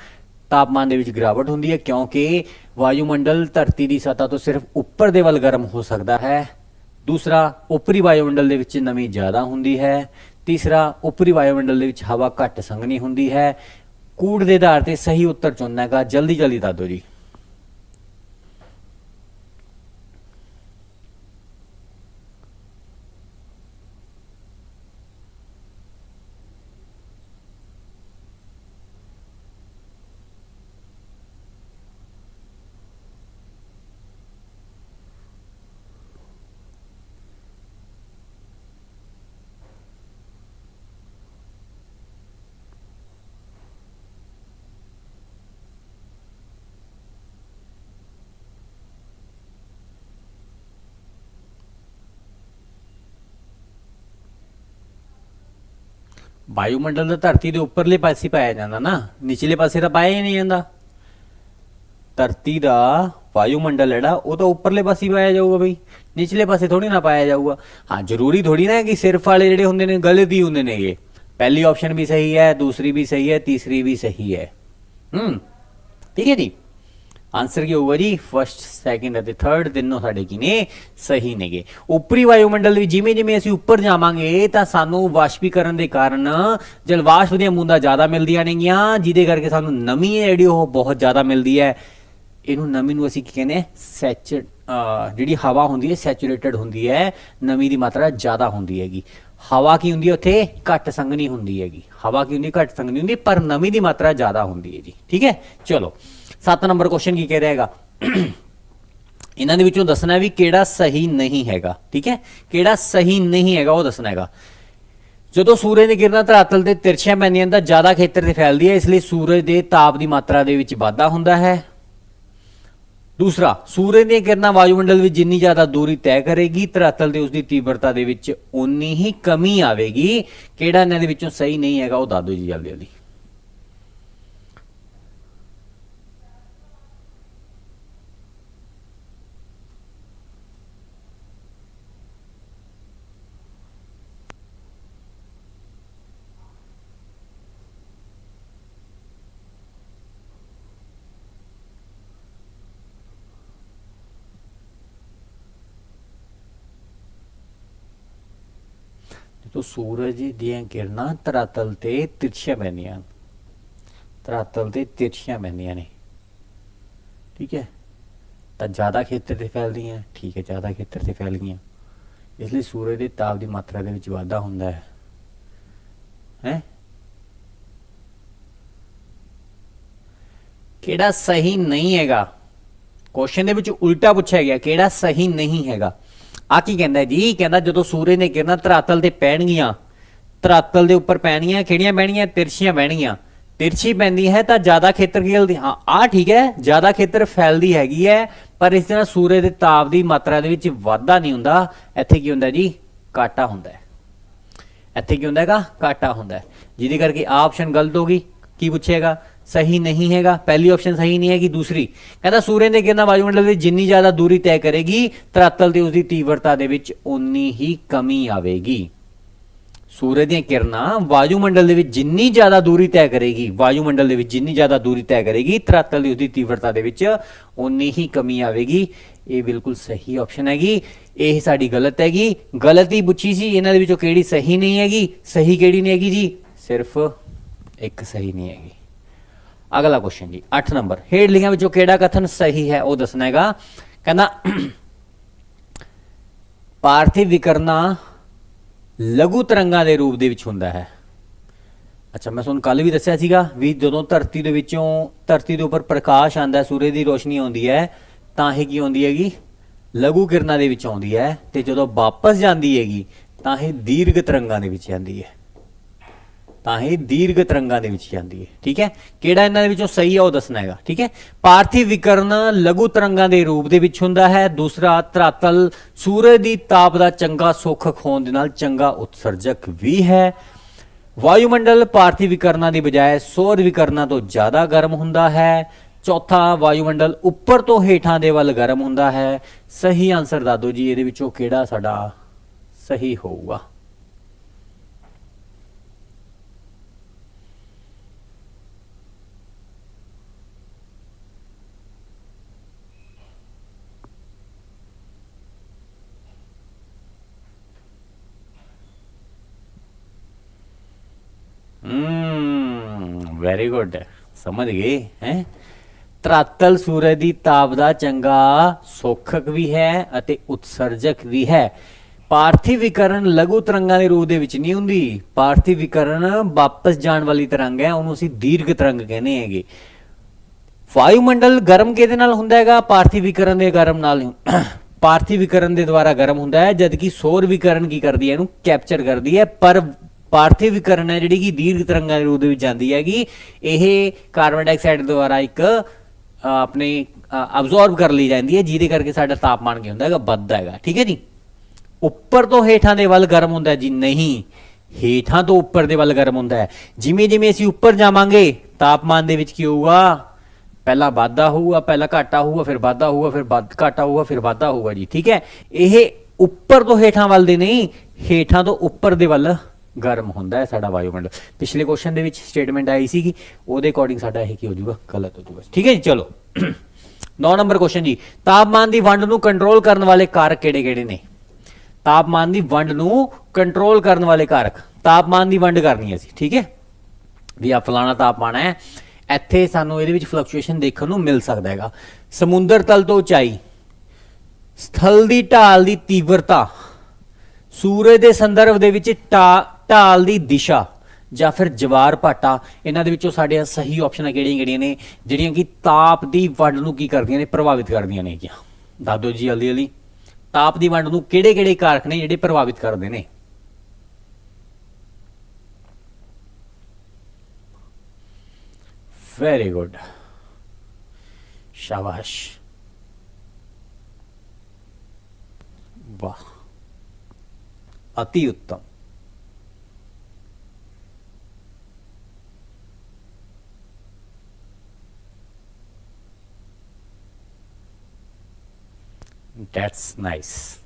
ਤਾਪਮਾਨ ਦੇ ਵਿੱਚ ਗਿਰਾਵਟ ਹੁੰਦੀ ਹੈ, ਕਿਉਂਕਿ ਵਾਯੂਮੰਡਲ ਧਰਤੀ ਦੀ ਸਤਹ ਤੋਂ ਸਿਰਫ ਉੱਪਰ ਦੇ ਵੱਲ ਗਰਮ ਹੋ ਸਕਦਾ ਹੈ। ਦੂਸਰਾ, ਉੱਪਰੀ ਵਾਯੂਮੰਡਲ ਦੇ ਵਿੱਚ ਨਮੀ ਜ਼ਿਆਦਾ ਹੁੰਦੀ ਹੈ। ਤੀਸਰਾ, ਉੱਪਰੀ ਵਾਯੂਮੰਡਲ ਦੇ ਵਿੱਚ ਹਵਾ ਘੱਟ ਸੰਘਣੀ ਹੁੰਦੀ ਹੈ। ਕੂੜ ਦੇ ਆਧਾਰ ਤੇ ਸਹੀ ਉੱਤਰ ਚੁਣਨਾ ਹੈਗਾ। ਜਲਦੀ ਜਲਦੀ ਦੱਸ ਜੀ। ਵਾਯੂਮੰਡਲ ਦਾ ਧਰਤੀ ਦੇ ਉੱਪਰਲੇ ਪਾਸੇ ਪਾਇਆ ਜਾਂਦਾ ਨਾ, ਨਿਚਲੇ ਪਾਸੇ ਤਾਂ ਪਾਇਆ ਹੀ ਨਹੀਂ ਜਾਂਦਾ। ਧਰਤੀ ਦਾ ਵਾਯੂਮੰਡਲ ਜਿਹੜਾ, ਉਹ ਤਾਂ ਉੱਪਰਲੇ ਪਾਸੇ ਪਾਇਆ ਜਾਊਗਾ ਬਈ, ਨਿਚਲੇ ਪਾਸੇ ਥੋੜੀ ਨਾ ਪਾਇਆ ਜਾਊਗਾ। ਹਾਂ, ਜ਼ਰੂਰੀ ਥੋੜੀ ਨਾ ਕਿ ਸਿਰਫ ਵਾਲੇ ਜਿਹੜੇ ਹੁੰਦੇ ਨੇ, ਗਲਤ ਹੀ ਹੁੰਦੇ ਨੇਗੇ। ਪਹਿਲੀ ਆਪਸ਼ਨ ਵੀ ਸਹੀ ਹੈ, ਦੂਸਰੀ ਵੀ ਸਹੀ ਹੈ, ਤੀਸਰੀ ਵੀ ਸਹੀ ਹੈ। ਹੂੰ, ਠੀਕ ਹੈ ਜੀ? ਆਨਸਰ ਕੀ ਹੋਊਗਾ ਜੀ ਫਰਸਟ ਸੈਕਿੰਡ ਅਤੇ ਥਰਡ ਤਿੰਨੋਂ ਸਾਡੇ ਕੀ ਨੇ ਸਹੀ ਨੇਗੇ। ਉੱਪਰੀ ਵਾਯੂਮੰਡਲ ਵੀ ਜਿਵੇਂ ਜਿਵੇਂ ਅਸੀਂ ਉੱਪਰ ਜਾਵਾਂਗੇ ਤਾਂ ਸਾਨੂੰ ਵਾਸ਼ਪੀਕਰਨ ਦੇ ਕਾਰਨ ਜਲਵਾਸ਼ਪ ਦੀਆਂ ਬੂੰਦਾਂ ਜ਼ਿਆਦਾ ਮਿਲਦੀਆਂ ਨੇਗੀਆਂ, ਜਿਹਦੇ ਕਰਕੇ ਸਾਨੂੰ ਨਮੀ ਹੈ ਜਿਹੜੀ ਉਹ ਬਹੁਤ ਜ਼ਿਆਦਾ ਮਿਲਦੀ ਹੈ। ਇਹਨੂੰ ਨਮੀ ਨੂੰ ਅਸੀਂ ਕੀ ਕਹਿੰਦੇ ਆ ਸੈਚ ਜਿਹੜੀ ਹਵਾ ਹੁੰਦੀ ਹੈ, ਸੈਚੂਰੇਟਡ ਹੁੰਦੀ ਹੈ। ਨਮੀ ਦੀ ਮਾਤਰਾ ਜ਼ਿਆਦਾ ਹੁੰਦੀ ਹੈਗੀ। ਹਵਾ ਕੀ ਹੁੰਦੀ ਹੈ ਉੱਥੇ? ਘੱਟ ਸੰਘਣੀ ਹੁੰਦੀ ਹੈਗੀ। ਹਵਾ ਕੀ ਹੁੰਦੀ ਘੱਟ ਸੰਘਣੀ ਹੁੰਦੀ ਪਰ ਨਮੀ ਦੀ ਮਾਤਰਾ ਜ਼ਿਆਦਾ ਹੁੰਦੀ ਹੈ ਜੀ। ਠੀਕ ਹੈ? ਚਲੋ। 7 ਨੰਬਰ ਕੁਐਸਚਨ ਕੀ ਕਹਿ ਰਿਹਾ ਹੈਗਾ? ਇਹਨਾਂ ਦੇ ਵਿੱਚੋਂ ਦੱਸਣਾ ਵੀ ਕਿਹੜਾ ਸਹੀ ਨਹੀਂ ਹੈਗਾ, ਠੀਕ ਹੈ? ਕਿਹੜਾ ਸਹੀ ਨਹੀਂ ਹੈਗਾ, ਉਹ ਦੱਸਣਾ ਹੈਗਾ। ਜਦੋਂ ਸੂਰਜ ਦੀ ਕਿਰਨਾਂ ਧਰਾਤਲ ਤੇ ਤਿਰਛੀਆਂ ਪੈਂਦੀਆਂ ਤਾਂ ਜ਼ਿਆਦਾ ਖੇਤਰ ਤੇ ਫੈਲਦੀ ਹੈ, ਇਸ ਲਈ ਸੂਰਜ ਦੇ ਤਾਪ ਦੀ ਮਾਤਰਾ ਦੇ ਵਿੱਚ ਵਾਧਾ ਹੁੰਦਾ ਹੈ। ਦੂਸਰਾ, ਸੂਰਜ ਦੀਆਂ ਕਿਰਨਾਂ ਵਾਯੂਮੰਡਲ ਵਿੱਚ ਜਿੰਨੀ ਜ਼ਿਆਦਾ ਦੂਰੀ ਤੈਅ ਕਰੇਗੀ, ਧਰਾਤਲ ਤੇ ਉਸ ਦੀ ਤੀਬਰਤਾ ਦੇ ਵਿੱਚ ਉਨੀ ਹੀ ਕਮੀ ਆਵੇਗੀ। ਕਿਹੜਾ ਇਹਨਾਂ ਦੇ ਵਿੱਚੋਂ ਸਹੀ ਨਹੀਂ ਹੈਗਾ, ਉਹ ਦੱਸ ਦਿਓ ਜੀ ਜਲਦੀ ਜਲਦੀ ਸੂਰਜ ਦੀਆਂ ਕਿਰਨਾਂ ਧਰਾਤਲ ਤੇ ਤਿਰਛੀਆਂ ਪੈਂਦੀਆਂ ਹਨ। ਧਰਾਤਲ ਤੇ ਤਿਰਛੀਆਂ ਪੈਂਦੀਆਂ ਨੇ। ਠੀਕ ਹੈ? ਤਾਂ ਜ਼ਿਆਦਾ ਖੇਤਰ ਤੇ ਫੈਲਦੀਆਂ, ਠੀਕ ਹੈ, ਜ਼ਿਆਦਾ ਖੇਤਰ ਤੇ ਫੈਲ ਗਈਆਂ ਇਸ ਲਈ ਸੂਰਜ ਦੇ ਤਾਪ ਦੀ ਮਾਤਰਾ ਦੇ ਵਿੱਚ ਵਾਧਾ ਹੁੰਦਾ ਹੈ। ਹੈ? ਕਿਹੜਾ ਸਹੀ ਨਹੀਂ ਹੈਗਾ? ਕੁਐਸਚਨ ਦੇ ਵਿੱਚ ਉਲਟਾ ਪੁੱਛਿਆ ਗਿਆ, ਕਿਹੜਾ ਸਹੀ ਨਹੀਂ ਹੈਗਾ? ਆ ਕੀ ਕਹਿੰਦਾ ਜੀ? ਕਹਿੰਦਾ ਜਦੋਂ ਸੂਰਜ ਨੇ ਕਿਰਨਾਂ ਧਰਾਤਲ ਤੇ ਪੈਣਗੀਆਂ, ਧਰਾਤਲ ਦੇ ਉੱਪਰ ਪੈਣਗੀਆਂ ਕਿਹੜੀਆਂ ਪੈਣਗੀਆਂ? ਤਿਰਛੀਆਂ ਪੈਣਗੀਆਂ। ਤਿਰਛੀ ਪੈਂਦੀ ਹੈ ਤਾਂ ਜ਼ਿਆਦਾ ਖੇਤਰ ਖੇਲਦੀ ਹਾਂ ਆ ਠੀਕ ਹੈ, ਜ਼ਿਆਦਾ ਖੇਤਰ ਫੈਲਦੀ ਹੈਗੀ ਹੈ, ਪਰ ਇਸ ਤਰ੍ਹਾਂ ਸੂਰਜ ਦੇ ਤਾਪ ਦੀ ਮਾਤਰਾ ਦੇ ਵਿੱਚ ਵਾਧਾ ਨਹੀਂ ਹੁੰਦਾ। ਇੱਥੇ ਕੀ ਹੁੰਦਾ ਜੀ? ਘਾਟਾ ਹੁੰਦਾ ਹੈ। ਇੱਥੇ ਕੀ ਹੁੰਦਾ ਹੈਗਾ? ਘਾਟਾ ਹੁੰਦਾ ਹੈ। ਜਿਹਦੇ ਕਰਕੇ ਆ ਆਪਸ਼ਨ ਗਲਤ ਹੋ ਗਈ। ਕੀ ਪੁੱਛੇਗਾ ਸਹੀ ਨਹੀਂ ਹੈਗਾ, ਪਹਿਲੀ ਆਪਸ਼ਨ ਸਹੀ ਨਹੀਂ ਹੈਗੀ, ਦੂਸਰੀ। ਕਹਿੰਦਾ ਸੂਰਜ ਦੇ ਕਿਰਨਾਂ ਵਾਯੂਮੰਡਲ ਵਿੱਚ ਜਿੰਨੀ ਜ਼ਿਆਦਾ ਦੂਰੀ ਤੈਅ ਕਰੇਗੀ, ਤਰਾਤਲ ਦੀ ਉਸਦੀ ਤੀਬਰਤਾ ਦੇ ਵਿੱਚ ਉਨੀ ਹੀ ਕਮੀ ਆਵੇਗੀ। ਸੂਰਜ ਦੀਆਂ ਕਿਰਨਾਂ ਵਾਯੂਮੰਡਲ ਦੇ ਵਿੱਚ ਜਿੰਨੀ ਜ਼ਿਆਦਾ ਦੂਰੀ ਤੈਅ ਕਰੇਗੀ ਵਾਯੂਮੰਡਲ ਦੇ ਵਿੱਚ ਜਿੰਨੀ ਜ਼ਿਆਦਾ ਦੂਰੀ ਤੈਅ ਕਰੇਗੀ, ਤਰਾਤਲ ਦੀ ਉਸਦੀ ਤੀਬਰਤਾ ਦੇ ਵਿੱਚ ਉਨੀ ਹੀ ਕਮੀ ਆਵੇਗੀ। ਇਹ ਬਿਲਕੁਲ ਸਹੀ ਆਪਸ਼ਨ ਹੈਗੀ। ਇਹ ਸਾਡੀ ਗਲਤ ਹੈਗੀ। ਗਲਤੀ ਪੁੱਛੀ ਸੀ, ਇਹਨਾਂ ਦੇ ਵਿੱਚੋਂ ਕਿਹੜੀ ਸਹੀ ਨਹੀਂ ਹੈਗੀ? ਸਹੀ ਕਿਹੜੀ ਨਹੀਂ ਹੈਗੀ ਜੀ? ਸਿਰਫ ਇੱਕ ਸਹੀ ਨਹੀਂ ਹੈਗੀ। ਅਗਲਾ ਕੁਐਸਚਨ ਜੀ 8 ਨੰਬਰ। ਹੇਠ ਲਿਖਿਆਂ ਵਿੱਚੋਂ ਕਿਹੜਾ ਕਥਨ ਸਹੀ ਹੈ? ਉਹ ਦੱਸਣਾ ਹੈਗਾ। ਕਹਿੰਦਾ ਪਾਰਥਿਵ ਵਿਕਰਨਾ ਲਘੂ ਤਰੰਗਾਂ ਦੇ ਰੂਪ ਦੇ ਵਿੱਚ ਹੁੰਦਾ ਹੈ। ਅੱਛਾ, ਮੈਂ ਤੁਹਾਨੂੰ ਕੱਲ ਵੀ ਦੱਸਿਆ ਸੀਗਾ ਵੀ ਜਦੋਂ ਧਰਤੀ ਦੇ ਵਿੱਚੋਂ, ਧਰਤੀ ਦੇ ਉੱਪਰ ਪ੍ਰਕਾਸ਼ ਆਂਦਾ ਹੈ, ਸੂਰਜ ਦੀ ਰੋਸ਼ਨੀ ਆਉਂਦੀ ਹੈ, ਤਾਂ ਇਹ ਕੀ ਆਉਂਦੀ ਹੈਗੀ? ਲਘੂ ਕਿਰਨਾਂ ਦੇ ਵਿੱਚ ਆਉਂਦੀ ਹੈ ਤੇ ਜਦੋਂ ਵਾਪਸ ਜਾਂਦੀ ਹੈਗੀ, ਤਾਂ ਇਹ ਦੀਰਘ ਤਰੰਗਾਂ ਦੇ ਵਿੱਚ ਜਾਂਦੀ ਹੈ। ਤਾਂ ਇਹ ਦੀਰਘ ਤਰੰਗਾਂ ਦੇ ਵਿੱਚ ਜਾਂਦੀ ਹੈ। ਠੀਕ ਹੈ? ਕਿਹੜਾ ਇਹਨਾਂ ਦੇ ਵਿੱਚੋਂ ਸਹੀ ਹੈ ਉਹ ਦੱਸਣਾ ਹੈਗਾ। ਠੀਕ ਹੈ? ਪਾਰਥਿਵ ਵਿਕਰਨ ਲਘੂ ਤਰੰਗਾਂ ਦੇ ਰੂਪ ਦੇ ਵਿੱਚ ਹੁੰਦਾ ਹੈ। ਦੂਸਰਾ, ਧਰਾਤਲ ਸੂਰਜ ਦੀ ਤਾਪ ਦਾ ਚੰਗਾ ਸੋਖਕ ਹੋਣ ਦੇ ਨਾਲ ਚੰਗਾ ਉਤਸਰਜਕ ਵੀ ਹੈ। ਵਾਯੂਮੰਡਲ ਪਾਰਥਿਵ ਵਿਕਰਨਾਂ ਦੀ ਬਜਾਏ ਸੌਰ ਵਿਕਰਨਾਂ ਤੋਂ ਜ਼ਿਆਦਾ ਗਰਮ ਹੁੰਦਾ ਹੈ। ਚੌਥਾ, ਵਾਯੂਮੰਡਲ ਉੱਪਰ ਤੋਂ ਹੇਠਾਂ ਦੇ ਵੱਲ ਗਰਮ ਹੁੰਦਾ ਹੈ। ਸਹੀ ਆਨਸਰ ਦੱਸ ਜੀ, ਇਹਦੇ ਵਿੱਚੋਂ ਕਿਹੜਾ ਸਾਡਾ ਸਹੀ ਹੋਊਗਾ? ਵੈਰੀ ਗੁੱਡ ਸਮਝ ਗਏ ਹੈ? ਤਰਾਤਲ ਸੂਰਜ ਦੀ ਤਾਪ ਦਾ ਚੰਗਾ ਸੋਖਕ ਵੀ ਹੈ ਅਤੇ ਉਤਸਰਜਕ ਵੀ ਹੈ। ਪਾਰਥਿਵ ਵਿਕਰਨ ਲਘੂ ਤਰੰਗਾਂ ਦੇ ਰੂਪ ਦੇ ਵਿੱਚ ਨਹੀਂ ਹੁੰਦੀ। ਪਾਰਥਿਵ ਵਿਕਰਨ ਵਾਪਸ ਜਾਣ ਵਾਲੀ ਤਰੰਗ ਹੈ, ਉਹਨੂੰ ਅਸੀਂ ਦੀਰਘ ਤਰੰਗ ਕਹਿੰਦੇ ਹੈਗੇ। ਵਾਯੂਮੰਡਲ ਗਰਮ ਕਿਹਦੇ ਨਾਲ ਹੁੰਦਾ ਹੈਗਾ? ਪਾਰਥਿਵ ਵਿਕਰਨ ਦੇ ਗਰਮ ਨਾਲ ਪਾਰਥਿਵ ਵਿਕਰਨ ਦੇ ਦੁਆਰਾ ਗਰਮ ਹੁੰਦਾ ਹੈ, ਜਦਕਿ ਸੌਰ ਵਿਕਰਨ ਕੀ ਕਰਦੀ ਹੈ? ਇਹਨੂੰ ਕੈਪਚਰ ਕਰਦੀ ਹੈ। ਪਰ ਪਾਰਥਿਵ ਵਿਕਰਨ ਹੈ, ਜਿਹੜੀ ਕਿ ਦੀਰਘ ਤਰੰਗਾਂ ਦੇ ਰੂਪ ਦੇ ਵਿੱਚ ਜਾਂਦੀ ਹੈਗੀ। ਇਹ ਕਾਰਬਨ ਡਾਈਆਕਸਾਈਡ ਦੁਆਰਾ ਇੱਕ ਆਪਣੇ ਅਬਜ਼ੌਰਬ ਕਰ ਲਈ ਜਾਂਦੀ ਹੈ, ਜਿਹਦੇ ਕਰਕੇ ਸਾਡਾ ਤਾਪਮਾਨ ਕੀ ਹੁੰਦਾ ਹੈਗਾ, ਵੱਧਦਾ ਹੈਗਾ। ਠੀਕ ਹੈ ਜੀ? ਉੱਪਰ ਤੋਂ ਹੇਠਾਂ ਦੇ ਵੱਲ ਗਰਮ ਹੁੰਦਾ ਜੀ, ਨਹੀਂ। ਹੇਠਾਂ ਤੋਂ ਉੱਪਰ ਦੇ ਵੱਲ ਗਰਮ ਹੁੰਦਾ ਹੈ। ਜਿਵੇਂ ਜਿਵੇਂ ਅਸੀਂ ਉੱਪਰ ਜਾਵਾਂਗੇ, ਤਾਪਮਾਨ ਦੇ ਵਿੱਚ ਕੀ ਹੋਊਗਾ? ਪਹਿਲਾਂ ਵਾਧਾ ਹੋਊਗਾ, ਪਹਿਲਾਂ ਘਾਟਾ ਹੋਊਗਾ, ਫਿਰ ਵਾਧਾ ਹੋਊਗਾ, ਫਿਰ ਵੱਧ ਘਾਟਾ ਹੋਊਗਾ, ਫਿਰ ਵਾਧਾ ਹੋਊਗਾ ਜੀ। ਠੀਕ ਹੈ? ਇਹ ਉੱਪਰ ਤੋਂ ਹੇਠਾਂ ਵੱਲ ਦੇ ਨਹੀਂ, ਹੇਠਾਂ ਤੋਂ ਉੱਪਰ ਦੇ ਵੱਲ ਗਰਮ ਹੁੰਦਾ ਹੈ ਸਾਡਾ ਵਾਯੂਮੰਡਲ। ਪਿਛਲੇ ਕੁਐਸਚਨ ਦੇ ਵਿੱਚ ਸਟੇਟਮੈਂਟ ਆਈ ਸੀਗੀ, ਉਹਦੇ ਅਕੋਰਡਿੰਗ ਸਾਡਾ ਇਹ ਕੀ ਹੋ ਜਾਊਗਾ? ਗਲਤ ਹੋ ਜਾਊਗਾ। ਠੀਕ ਹੈ ਜੀ, ਚਲੋ। 9 ਨੰਬਰ ਕੁਐਸਚਨ ਜੀ। ਤਾਪਮਾਨ ਦੀ ਵੰਡ ਨੂੰ ਕੰਟਰੋਲ ਕਰਨ ਵਾਲੇ ਕਾਰਕ ਕਿਹੜੇ-ਕਿਹੜੇ ਨੇ? ਤਾਪਮਾਨ ਦੀ ਵੰਡ ਨੂੰ ਕੰਟਰੋਲ ਕਰਨ ਵਾਲੇ ਕਾਰਕ। ਤਾਪਮਾਨ ਦੀ ਵੰਡ ਕਰਨੀ ਹੈ ਅਸੀਂ, ਠੀਕ ਹੈ? ਵੀ ਆ ਫਲਾਣਾ ਤਾਪਮਾਨ ਹੈ, ਇੱਥੇ ਸਾਨੂੰ ਇਹਦੇ ਵਿੱਚ ਫਲਕਚੁਏਸ਼ਨ ਦੇਖਣ ਨੂੰ ਮਿਲ ਸਕਦਾ ਹੈਗਾ। ਸਮੁੰਦਰ ਤਲ ਤੋਂ ਉਚਾਈ, ਸਥਲ ਦੀ ਢਾਲ ਦੀ ਤੀਵਰਤਾ, ਸੂਰਜ ਦੇ ਸੰਦਰਭ ਦੇ ਵਿੱਚ ਢਾ- ਢਾਲ ਦੀ ਦਿਸ਼ਾ ਜਾਂ ਫਿਰ ਜਵਾਰ ਭਾਟਾ ਇਹਨਾਂ ਦੇ ਵਿੱਚੋਂ ਸਾਡੇ ਸਹੀ ਆਪਸ਼ਨਾਂ ਕਿਹੜੀਆਂ-ਕਿਹੜੀਆਂ ਨੇ, ਜਿਹੜੀਆਂ ਕਿ ਤਾਪ ਦੀ ਵੰਡ ਨੂੰ ਕੀ ਕਰਦੀਆਂ ਨੇ, ਪ੍ਰਭਾਵਿਤ ਕਰਦੀਆਂ ਨੇ ਕਿਆ ਦਾਦੋ ਜੀ ਅਲੀ ਅਲੀ ਤਾਪ ਦੀ ਵੰਡ ਨੂੰ ਕਿਹੜੇ-ਕਿਹੜੇ ਕਾਰਕ ਨੇ ਜਿਹੜੇ ਪ੍ਰਭਾਵਿਤ ਕਰਦੇ ਨੇ? ਵੈਰੀ ਗੁੱਡ ਸ਼ਾਬਾਸ਼। ਵਾਹ। ਅਤੀ ਉੱਤਮ। That's nice.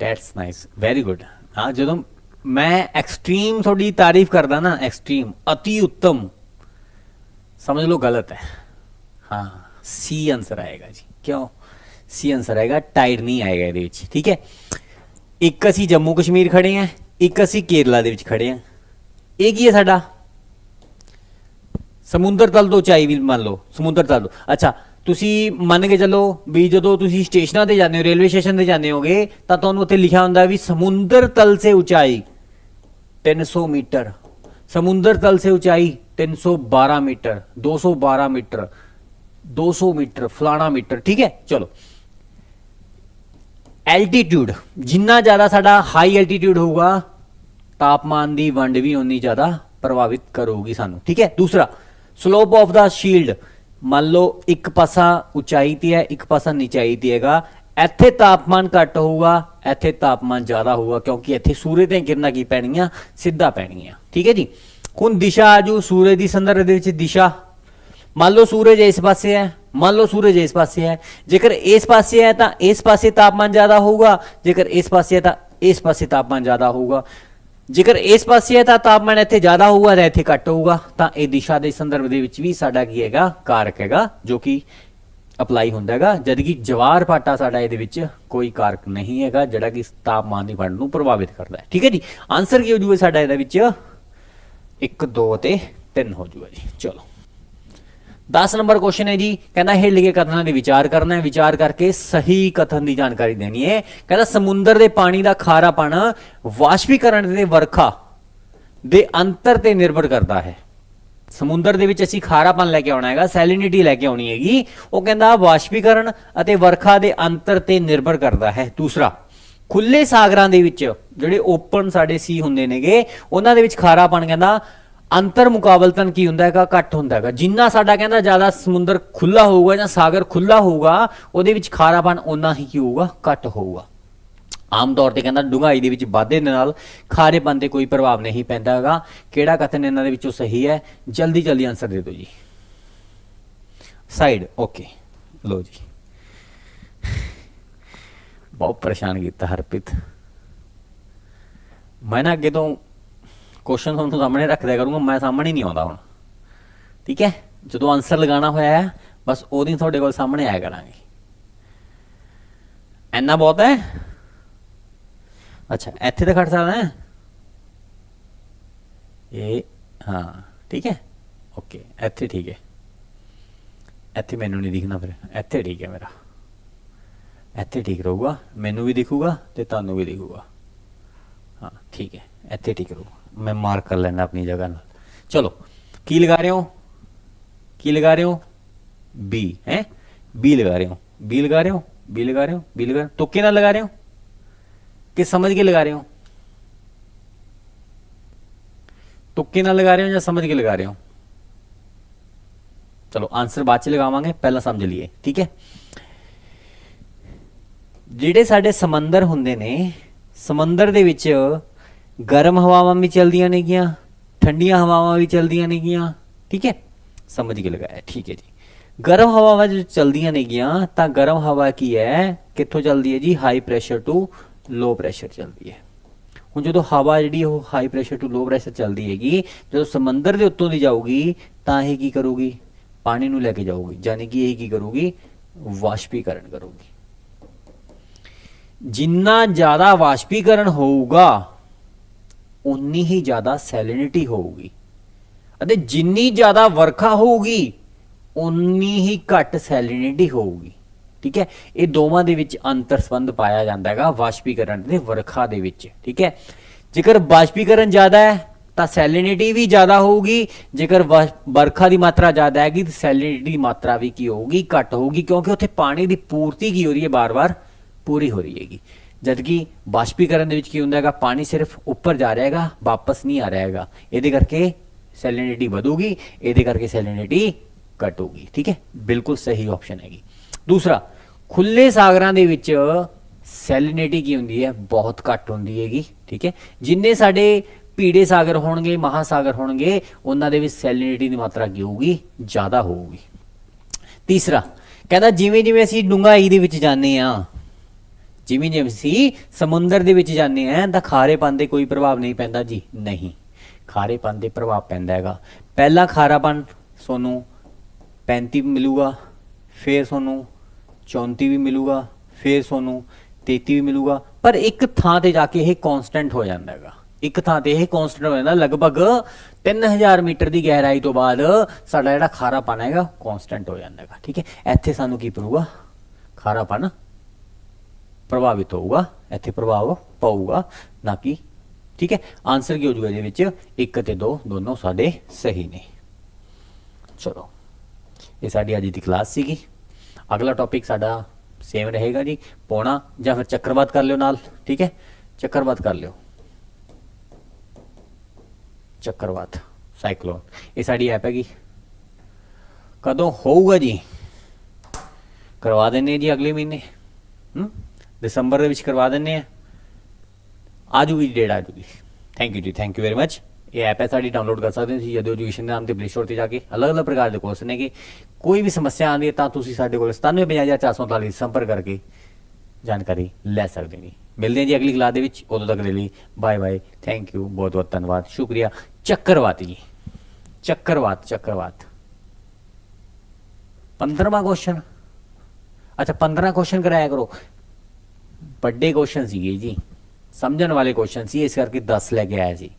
That's nice. Very good. ਹਾਂ ਜਦੋਂ ਮੈਂ ਐਕਸਟ੍ਰੀਮ ਤੁਹਾਡੀ ਤਾਰੀਫ ਕਰਦਾ ਨਾ ਐਕਸਟ੍ਰੀਮ ਅਤੀ ਉੱਤਮ ਸਮਝ ਲਓ ਗਲਤ ਹੈ ਹਾਂ ਸੀ ਆਨਸਰ ਆਏਗਾ ਜੀ ਕਿਉਂ ਸੀ ਆਨਸਰ ਆਏਗਾ ਟਾਈਡ ਨਹੀਂ ਆਏਗਾ ਇਹਦੇ ਵਿੱਚ ਠੀਕ ਹੈ ਇੱਕ ਅਸੀਂ ਜੰਮੂ ਕਸ਼ਮੀਰ ਖੜੇ ਆਂ ਇੱਕ ਅਸੀਂ ਕੇਰਲਾ ਦੇ ਵਿੱਚ ਖੜੇ ਆਂ ਇਹ ਕੀ ਹੈ ਸਾਡਾ ਸਮੁੰਦਰ ਤਲ ਤੋਂ ਉਚਾਈ ਵੀ ਮੰਨ ਲਓ ਸਮੁੰਦਰ ਤਲ ਤੋਂ ਅੱਛਾ ਤੁਸੀਂ ਮੰਨ ਕੇ ਚੱਲੋ ਵੀ ਜਦੋਂ ਤੁਸੀਂ ਸਟੇਸ਼ਨਾਂ ਤੇ ਜਾਂਦੇ ਹੋ, ਰੇਲਵੇ ਸਟੇਸ਼ਨ ਤੇ ਜਾਂਦੇ ਹੋਗੇ, ਤਾਂ ਤੁਹਾਨੂੰ ਉੱਥੇ ਲਿਖਿਆ ਹੁੰਦਾ ਵੀ ਸਮੁੰਦਰ ਤਲ ਸੇ ਉਚਾਈ 300 ਮੀਟਰ। ਸਮੁੰਦਰ ਤਲ ਸੇ ਉਚਾਈ 312 ਮੀਟਰ 212 ਮੀਟਰ 200 ਮੀਟਰ, ਫਲਾਣਾ ਮੀਟਰ, ਠੀਕ ਹੈ? ਚਲੋ। ਐਲਟੀਟਿਊਡ ਜਿੰਨਾ ਜ਼ਿਆਦਾ ਸਾਡਾ ਹਾਈ ਐਲਟੀਟਿਊਡ ਹੋਊਗਾ, ਤਾਪਮਾਨ ਦੀ ਵੰਡ ਵੀ ਉਨੀ ਜ਼ਿਆਦਾ ਪ੍ਰਭਾਵਿਤ ਕਰੂਗੀ ਸਾਨੂੰ, ਠੀਕ ਹੈ? ਦੂਸਰਾ ਸਲੋਪ ਆਫ ਦਾ ਸ਼ੀਲਡ ਮੰਨ ਲਓ ਇੱਕ ਪਾਸਾ ਉਚਾਈ ਤੇ ਹੈ, ਇੱਕ ਪਾਸਾ ਨਿਚਾਈ ਤੇ ਹੈਗਾ। ਇੱਥੇ ਤਾਪਮਾਨ ਘੱਟ ਹੋਊਗਾ, ਇੱਥੇ ਤਾਪਮਾਨ ਜ਼ਿਆਦਾ ਹੋਊਗਾ, ਕਿਉਂਕਿ ਇੱਥੇ ਸੂਰਜ ਦੀਆਂ ਕਿਰਨਾਂ ਕੀ ਪੈਣੀਆਂ ਸਿੱਧਾ ਪੈਣੀਆਂ ਠੀਕ ਹੈ ਜੀ? ਹੁਣ ਦਿਸ਼ਾ ਆਜੂ ਸੂਰਜ ਦੀ ਸੰਦਰਭ ਦੇ ਵਿੱਚ ਦਿਸ਼ਾ। ਮੰਨ ਲਓ ਸੂਰਜ ਇਸ ਪਾਸੇ ਹੈ, ਮੰਨ ਲਓ ਸੂਰਜ ਇਸ ਪਾਸੇ ਹੈ। ਜੇਕਰ ਇਸ ਪਾਸੇ ਹੈ ਤਾਂ ਇਸ ਪਾਸੇ ਤਾਪਮਾਨ ਜ਼ਿਆਦਾ ਹੋਊਗਾ, ਜੇਕਰ ਇਸ ਪਾਸੇ ਹੈ ਤਾਂ ਇਸ ਪਾਸੇ ਤਾਪਮਾਨ ਜ਼ਿਆਦਾ ਹੋਊਗਾ। ਜੇਕਰ ਇਸ ਪਾਸੇ ਹੈ ਤਾਂ ਤਾਪਮਾਨ ਇੱਥੇ ਜ਼ਿਆਦਾ ਹੋਊਗਾ ਜਾਂ ਇੱਥੇ ਘੱਟ ਹੋਊਗਾ, ਤਾਂ ਇਹ ਦਿਸ਼ਾ ਦੇ ਸੰਦਰਭ ਦੇ ਵਿੱਚ ਵੀ ਸਾਡਾ ਕੀ ਹੈਗਾ, ਕਾਰਕ ਹੈਗਾ, ਜੋ ਕਿ ਅਪਲਾਈ ਹੁੰਦਾ ਹੈਗਾ। ਜਦ ਕਿ ਜਵਾਰ ਭਾਟਾ ਸਾਡਾ ਇਹਦੇ ਵਿੱਚ ਕੋਈ ਕਾਰਕ ਨਹੀਂ ਹੈਗਾ, ਜਿਹੜਾ ਕਿ ਤਾਪਮਾਨ ਦੀ ਵੰਡ ਨੂੰ ਪ੍ਰਭਾਵਿਤ ਕਰਦਾ ਹੈ। ਠੀਕ ਹੈ ਜੀ? ਆਨਸਰ ਕੀ ਹੋ ਜੂਗਾ ਸਾਡਾ ਇਹਦੇ ਵਿੱਚ? 1 2 ਤੇ 3 ਹੋ ਜੂਗਾ ਜੀ। ਚਲੋ। 10 ਨੰਬਰ ਕੁਐਸਚਨ ਹੈ ਜੀ। ਕਹਿੰਦਾ ਹਿੱਲ ਕੇ ਕਥਨਾਂ ਦੇ ਵਿਚਾਰ ਕਰਨਾ ਹੈ। ਵਿਚਾਰ ਕਰਕੇ ਸਹੀ ਕਥਨ ਦੀ ਜਾਣਕਾਰੀ ਦੇਣੀ ਹੈ। ਕਹਿੰਦਾ ਸਮੁੰਦਰ ਦੇ ਪਾਣੀ ਦਾ ਖਾਰਾਪਣ ਵਾਸ਼ਪੀਕਰਨ ਤੇ ਵਰਖਾ ਦੇ ਅੰਤਰ ਤੇ ਨਿਰਭਰ ਕਰਦਾ ਹੈ। ਸਮੁੰਦਰ ਦੇ ਵਿੱਚ ਅਸੀਂ ਖਾਰਾਪਨ ਲੈ ਕੇ ਆਉਣਾ ਹੈਗਾ ਸੈਲਿਨਿਟੀ ਲੈ ਕੇ ਆਉਣੀ ਹੈਗੀ। ਉਹ ਕਹਿੰਦਾ ਵਾਸ਼ਪੀਕਰਨ ਅਤੇ ਵਰਖਾ ਦੇ ਅੰਤਰ ਤੇ ਨਿਰਭਰ ਕਰਦਾ ਹੈ। ਦੂਸਰਾ, ਖੁੱਲੇ ਸਾਗਰਾਂ ਦੇ ਵਿੱਚ ਜਿਹੜੇ ਓਪਨ ਸਾਡੇ ਸੀ ਹੁੰਦੇ ਨੇਗੇ, ਉਹਨਾਂ ਦੇ ਵਿੱਚ ਖਾਰਾਪਨ ਕਹਿੰਦਾ ਅੰਤਰ ਮੁਕਾਬਲਤਨ ਕੀ ਹੁੰਦਾ ਹੈਗਾ? ਘੱਟ ਹੁੰਦਾ ਹੈਗਾ। ਜਿੰਨਾ ਸਾਡਾ ਕਹਿੰਦਾ ਜ਼ਿਆਦਾ ਸਮੁੰਦਰ ਖੁੱਲਾ ਹੋਊਗਾ ਜਾਂ ਸਾਗਰ ਖੁੱਲਾ ਹੋਊਗਾ, ਉਹਦੇ ਵਿੱਚ ਖਾਰਾਪਨ ਉਨਾ ਹੀ ਕੀ ਹੋਊਗਾ? ਘੱਟ ਹੋਊਗਾ। ਆਮ ਤੌਰ ਤੇ ਕਹਿੰਦਾ ਡੂੰਘਾਈ ਦੇ ਵਿੱਚ ਵਾਧੇ ਦੇ ਨਾਲ ਖਾਰੇਪਨ ਤੇ ਕੋਈ ਪ੍ਰਭਾਵ ਨਹੀਂ ਪੈਂਦਾ ਹੈਗਾ। ਕਿਹੜਾ ਕਥਨ ਇਹਨਾਂ ਦੇ ਵਿੱਚੋਂ ਸਹੀ ਹੈ? ਜਲਦੀ ਜਲਦੀ ਆਨਸਰ ਦੇ ਦਿਓ ਜੀ। ਸਾਈਡ ਓਕੇ ਲੋ ਜੀ। ਬਹੁਤ ਪਰੇਸ਼ਾਨ ਕੀਤਾ ਹਰਪ੍ਰੀਤ। ਮੈਂ ਨਾ ਅੱਗੇ ਤੋਂ ਕੁਐਸਚਨ ਤੁਹਾਨੂੰ ਸਾਹਮਣੇ ਰੱਖ ਦਿਆ ਕਰੂੰਗਾ, ਮੈਂ ਸਾਹਮਣੇ ਨਹੀਂ ਆਉਂਦਾ ਹੁਣ। ਠੀਕ ਹੈ? ਜਦੋਂ ਆਨਸਰ ਲਗਾਉਣਾ ਹੋਇਆ ਹੈ, ਬਸ ਉਹਦੀ ਤੁਹਾਡੇ ਕੋਲ ਸਾਹਮਣੇ ਆਇਆ ਕਰਾਂਗੇ। ਐਨਾ ਬਹੁਤ ਹੈ? ਅੱਛਾ, ਇੱਥੇ ਤਾਂ ਖੜ ਸਕਦਾ ਹੈ? ਇਹ, ਹਾਂ, ਠੀਕ ਹੈ? ਓਕੇ ਇੱਥੇ ਠੀਕ ਹੈ। ਇੱਥੇ ਮੈਨੂੰ ਨਹੀਂ ਦਿਖਣਾ ਫਿਰ। ਇੱਥੇ ਠੀਕ ਹੈ ਮੇਰਾ। ਇੱਥੇ ਠੀਕ ਰਹੂਗਾ। ਮੈਨੂੰ ਵੀ ਦਿਖੂਗਾ ਤੇ ਤੁਹਾਨੂੰ ਵੀ ਦਿਖੂਗਾ। ਹਾਂ, ਠੀਕ ਹੈ। ਇੱਥੇ ਠੀਕ ਰਹੂਗਾ। ਮੈਂ ਮਾਰਕ ਕਰ ਲੈਣਾ ਆਪਣੀ ਜਗ੍ਹਾ ਨਾਲ ਚਲੋ ਕੀ ਲਗਾ ਰਹੇ ਹੋ ਕੀ ਲਗਾ ਰਹੇ ਹੋ ਬੀ ਹੈ ਬੀ ਲਗਾ ਰਹੇ ਹੋ ਬੀ ਲਗਾ ਰਹੇ ਹੋ ਬੀ ਲਗਾ ਰਹੇ ਹੋ ਬੀ ਲਗਾ ਤੁੱਕੇ ਨਾਲ ਲਗਾ ਰਹੇ ਹੋ ਕਿ ਸਮਝ ਕੇ ਲਗਾ ਰਹੇ ਹੋ ਤੁੱਕੇ ਨਾਲ ਲਗਾ ਰਹੇ ਹੋ ਜਾਂ ਸਮਝ ਕੇ ਲਗਾ ਰਹੇ ਹੋ ਚਲੋ ਆਨਸਰ ਬਾਅਦ ਚ ਲਗਾਵਾਂਗੇ ਪਹਿਲਾਂ ਸਮਝ ਲਈਏ ਠੀਕ ਹੈ ਜਿਹੜੇ ਸਾਡੇ ਸਮੁੰਦਰ ਹੁੰਦੇ ਨੇ ਸਮੁੰਦਰ ਦੇ ਵਿੱਚ ਗਰਮ ਹਵਾਵਾਂ ਵੀ ਚੱਲਦੀਆਂ ਨੇਗੀਆਂ, ਠੰਡੀਆਂ ਹਵਾਵਾਂ ਵੀ ਚੱਲਦੀਆਂ ਨੇਗੀਆਂ, ਠੀਕ ਹੈ? ਸਮਝ ਕੇ ਲਗਾਇਆ, ਠੀਕ ਹੈ ਜੀ। ਗਰਮ ਹਵਾਵਾਂ ਜੋ ਚੱਲਦੀਆਂ ਨੇਗੀਆਂ, ਤਾਂ ਗਰਮ ਹਵਾ ਕੀ ਹੈ? ਕਿੱਥੋਂ ਚੱਲਦੀ ਹੈ ਜੀ? High pressure to low pressure ਚੱਲਦੀ ਹੈ। ਹੁਣ ਜਦੋਂ ਹਵਾ ਜਿਹੜੀ ਉਹ high pressure to low pressure ਚੱਲਦੀ ਹੈਗੀ, ਜਦੋਂ ਸਮੁੰਦਰ ਦੇ ਉੱਤੋਂ ਦੀ ਜਾਊਗੀ, ਤਾਂ ਇਹ ਕੀ ਕਰੂਗੀ? ਪਾਣੀ ਨੂੰ ਲੈ ਕੇ ਜਾਊਗੀ ਯਾਨੀ ਕਿ ਇਹ ਕੀ ਕਰੂਗੀ? ਵਾਸ਼ਪੀਕਰਨ ਕਰੂਗੀ। ਜਿੰਨਾ ਜ਼ਿਆਦਾ ਵਾਸ਼ਪੀਕਰਨ ਹੋਊਗਾ ਉਨੀ ਹੀ ਜ਼ਿਆਦਾ ਸੈਲਿਨਿਟੀ ਹੋਊਗੀ। ਅਤੇ ਜਿੰਨੀ ਜ਼ਿਆਦਾ ਵਰਖਾ ਹੋਊਗੀ, ਉਨੀ ਹੀ ਘੱਟ ਸੈਲਿਨਿਟੀ ਹੋਊਗੀ। ਠੀਕ ਹੈ? ਇਹ ਦੋਵਾਂ ਦੇ ਵਿੱਚ ਅੰਤਰ ਸੰਬੰਧ ਪਾਇਆ ਜਾਂਦਾ ਹੈਗਾ ਵਾਸ਼ਪੀਕਰਨ ਤੇ ਵਰਖਾ ਦੇ ਵਿੱਚ। ਠੀਕ ਹੈ? ਜੇਕਰ ਵਾਸ਼ਪੀਕਰਨ ਜ਼ਿਆਦਾ ਹੈ, ਤਾਂ ਸੈਲਿਨਿਟੀ ਵੀ ਜ਼ਿਆਦਾ ਹੋਊਗੀ। ਜੇਕਰ ਵਾਸ਼- ਵਰਖਾ ਦੀ ਮਾਤਰਾ ਜ਼ਿਆਦਾ ਹੈਗੀ, ਤਾਂ ਸੈਲਿਨਿਟੀ ਦੀ ਮਾਤਰਾ ਵੀ ਕੀ ਹੋਊਗੀ? ਘੱਟ ਹੋਊਗੀ, ਕਿਉਂਕਿ ਉੱਥੇ ਪਾਣੀ ਦੀ ਪੂਰਤੀ ਕੀ ਹੋ ਰਹੀ ਹੈ? ਬਾਰ-ਬਾਰ ਪੂਰੀ ਹੋ ਰਹੀ ਹੈਗੀ। ਜਦਕਿ ਬਾਸ਼ਪੀਕਰਨ ਦੇ ਵਿੱਚ ਕੀ ਹੁੰਦਾ ਹੈਗਾ, ਪਾਣੀ ਸਿਰਫ ਉੱਪਰ ਜਾ ਰਿਹਾ ਹੈਗਾ, ਵਾਪਸ ਨਹੀਂ ਆ ਰਿਹਾ ਹੈਗਾ। ਇਹਦੇ ਕਰਕੇ ਸੈਲਿਨਿਟੀ ਵਧੂਗੀ, ਇਹਦੇ ਕਰਕੇ ਸੈਲਿਨਿਟੀ ਘਟੂਗੀ। ਠੀਕ ਹੈ? ਬਿਲਕੁਲ ਸਹੀ ਆਪਸ਼ਨ ਹੈਗੀ। ਦੂਸਰਾ ਖੁੱਲੇ ਸਾਗਰਾਂ ਦੇ ਵਿੱਚ ਸੈਲਿਨਿਟੀ ਕੀ ਹੁੰਦੀ ਹੈ? ਬਹੁਤ ਘੱਟ ਹੁੰਦੀ ਹੈਗੀ। ਠੀਕ ਹੈ? ਜਿੰਨੇ ਸਾਡੇ ਪੀੜੇ ਸਾਗਰ ਹੋਣਗੇ, ਮਹਾਸਾਗਰ ਹੋਣਗੇ, ਉਹਨਾਂ ਦੇ ਵਿੱਚ ਸੈਲਿਨਿਟੀ ਦੀ ਮਾਤਰਾ ਕੀ ਹੋਊਗੀ? ਜ਼ਿਆਦਾ ਹੋਊਗੀ। ਤੀਸਰਾ, ਕਹਿੰਦਾ ਜਿਵੇਂ ਜਿਵੇਂ ਅਸੀਂ ਡੂੰਘਾਈ ਦੇ ਵਿੱਚ ਜਾਂਦੇ ਆ ਜਿਵੇਂ ਜਿਵੇਂ ਅਸੀਂ ਸਮੁੰਦਰ ਦੇ ਵਿੱਚ ਜਾਂਦੇ ਆ ਤਾਂ ਖਾਰੇਪਨ ਦੇ ਕੋਈ ਪ੍ਰਭਾਵ ਨਹੀਂ ਪੈਂਦਾ ਜੀ, ਨਹੀਂ। ਖਾਰੇਪਨ ਦੇ ਪ੍ਰਭਾਵ ਪੈਂਦਾ ਹੈਗਾ। ਪਹਿਲਾ ਖਾਰਾਪਨ ਤੁਹਾਨੂੰ 35 ਮਿਲੂਗਾ, ਫਿਰ ਤੁਹਾਨੂੰ 34 ਵੀ ਮਿਲੂਗਾ, ਫਿਰ ਤੁਹਾਨੂੰ 33 ਵੀ ਮਿਲੂਗਾ। ਪਰ ਇੱਕ ਥਾਂ ਤੇ ਜਾ ਕੇ ਇਹ ਕਾਂਸਟੈਂਟ ਹੋ ਜਾਂਦਾ ਹੈਗਾ। ਇੱਕ ਥਾਂ ਤੇ ਇਹ ਕਾਂਸਟੈਂਟ ਹੋ ਜਾਂਦਾ, ਲਗਭਗ 3000 ਮੀਟਰ ਦੀ ਗਹਿਰਾਈ ਤੋਂ ਬਾਅਦ ਸਾਡਾ ਜਿਹੜਾ ਖਾਰਾਪਨ ਹੈਗਾ ਕਾਂਸਟੈਂਟ ਹੋ ਜਾਂਦਾ ਹੈਗਾ। ਠੀਕ ਹੈ? ਇੱਥੇ ਸਾਨੂੰ ਕੀ ਪਊਗਾ ਖਾਰਾਪਨ ਪ੍ਰਭਾਵਿਤ ਹੋਊਗਾ, ਇੱਥੇ ਪ੍ਰਭਾਵ ਪਊਗਾ, ਨਾ ਕਿ, ਠੀਕ ਹੈ? ਆਨਸਰ ਕੀ ਹੋ ਜੂਗਾ ਇਹਦੇ ਵਿੱਚ? 1 ਅਤੇ 2 ਦੋਨੋਂ ਸਾਡੇ ਸਹੀ ਨੇ। ਚਲੋ, ਇਹ ਸਾਡੀ ਅੱਜ ਦੀ ਕਲਾਸ ਸੀਗੀ। ਅਗਲਾ ਟੌਪਿਕ ਸਾਡਾ ਸੇਮ ਰਹੇਗਾ ਜੀ ਪੌਣਾ ਜਾਂ ਫਿਰ ਚੱਕਰਵਾਦ ਕਰ ਲਿਓ ਨਾਲ, ਠੀਕ ਹੈ? ਚੱਕਰਵਾਤ ਕਰ ਲਿਓ। ਚੱਕਰਵਾਦ ਸਾਈਕਲੋਨ ਇਹ ਸਾਡੀ ਐਪ ਹੈਗੀ। ਕਦੋਂ ਹੋਊਗਾ ਜੀ? ਕਰਵਾ ਦਿੰਨੇ ਜੀ ਅਗਲੇ ਮਹੀਨੇ ਹਮ ਦਸੰਬਰ ਦੇ ਵਿੱਚ ਕਰਵਾ ਦਿੰਨੇ ਆ ਆਜੂਗੀ ਡੇਟ ਆ ਜੂਗੀ। ਥੈਂਕ ਯੂ ਜੀ ਥੈਂਕ ਯੂ ਵੈਰੀ ਮਚ ਇਹ ਐਪ ਹੈ, ਸਾਡੀ ਡਾਊਨਲੋਡ ਕਰ ਸਕਦੇ ਹੋ ਤੁਸੀਂ ਜਦੋਂ ਐਜੂਕੇਸ਼ਨ ਦੇ ਨਾਮ ਤੇ ਪਲੇ ਸਟੋਰ ਤੇ ਜਾ ਕੇ। ਅਲੱਗ-ਅਲੱਗ ਪ੍ਰਕਾਰ ਦੇ ਕੋਰਸ ਨੇਗੇ। ਕੋਈ ਵੀ ਸਮੱਸਿਆ ਆਉਂਦੀ ਹੈ ਤਾਂ ਤੁਸੀਂ ਸਾਡੇ ਕੋਲ 97444 ਸੰਪਰਕ ਕਰਕੇ ਜਾਣਕਾਰੀ ਲੈ ਸਕਦੇ ਹੋ ਜੀ। ਮਿਲਦੇ ਹਾਂ ਜੀ ਅਗਲੀ ਕਲਾਸ ਦੇ ਵਿੱਚ। ਉਦੋਂ ਤੱਕ ਦੇ ਲਈ ਬਾਏ ਬਾਏ ਥੈਂਕ ਯੂ ਬਹੁਤ ਬਹੁਤ ਧੰਨਵਾਦ। ਸ਼ੁਕਰੀਆ। ਚੱਕਰਵਾਤ ਜੀ। ਚੱਕਰਵਾਤ ਚੱਕਰਵਾਤ। 15ਵਾਂ ਕੁਐਸਚਨ ਅੱਛਾ 15 ਕੁਐਸਚਨ ਕਰਾਇਆ ਕਰੋ। ਵੱਡੇ ਕੁਐਸਚਨ ਸੀਗੇ ਜੀ। ਸਮਝਣ ਵਾਲੇ ਕੁਐਸਚਨ ਸੀ, ਇਸ ਕਰਕੇ 10 ਲੈ ਕੇ ਆਇਆ ਸੀ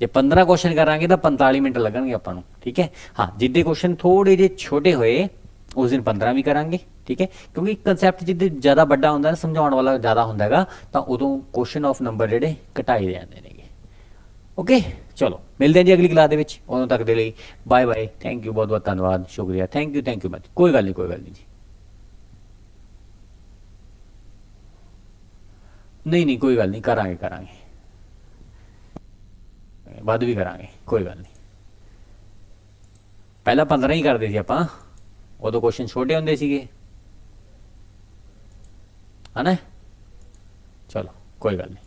ਜੇ 15 ਕੁਐਸਚਨ ਕਰਾਂਗੇ ਤਾਂ 45 ਮਿੰਟ ਲੱਗਣਗੇ ਆਪਾਂ ਨੂੰ, ਠੀਕ ਹੈ? ਹਾਂ, ਜਿੱਦੇ ਕੁਐਸਚਨ ਥੋੜੇ ਜਿਹੇ ਛੋਟੇ ਹੋਏ, ਉਸ ਦਿਨ 15 ਵੀ ਕਰਾਂਗੇ, ਠੀਕ ਹੈ? ਕਿਉਂਕਿ ਕਨਸੈਪਟ ਜਿੱਦੇ ਜ਼ਿਆਦਾ ਵੱਡਾ ਹੁੰਦਾ ਨਾ, ਸਮਝਾਉਣ ਵਾਲਾ ਜ਼ਿਆਦਾ ਹੁੰਦਾ ਹੈਗਾ, ਤਾਂ ਉਦੋਂ ਕੁਐਸਚਨ ਆਫ ਨੰਬਰ ਜਿਹੜੇ ਘਟਾਏ ਜਾਂਦੇ ਨੇਗੇ। ਓਕੇ ਚਲੋ, ਮਿਲਦੇ ਹਾਂ ਜੀ ਅਗਲੀ ਕਲਾਸ ਦੇ ਵਿੱਚ। ਉਦੋਂ ਤੱਕ ਦੇ ਲਈ ਬਾਏ ਬਾਏ ਥੈਂਕ ਯੂ ਬਹੁਤ ਬਹੁਤ ਧੰਨਵਾਦ, ਸ਼ੁਕਰੀਆ। Thank you thank you much ਕੋਈ ਗੱਲ ਨਹੀਂ, ਕੋਈ ਗੱਲ ਨਹੀਂ ਜੀ। ਨਹੀਂ ਨਹੀਂ, ਕੋਈ ਗੱਲ ਨਹੀਂ, ਕਰਾਂਗੇ ਕਰਾਂਗੇ। ਬਾਅਦ ਵੀ ਕਰਾਂਗੇ, ਕੋਈ ਗੱਲ ਨਹੀਂ। ਪਹਿਲਾਂ 15 ਹੀ ਕਰਦੇ ਸੀ ਆਪਾਂ। ਉਦੋਂ ਕੁਐਸਚਨ ਛੋਟੇ ਹੁੰਦੇ ਸੀਗੇ। ਹਨਾ? ਚਲੋ, ਕੋਈ ਗੱਲ ਨਹੀਂ।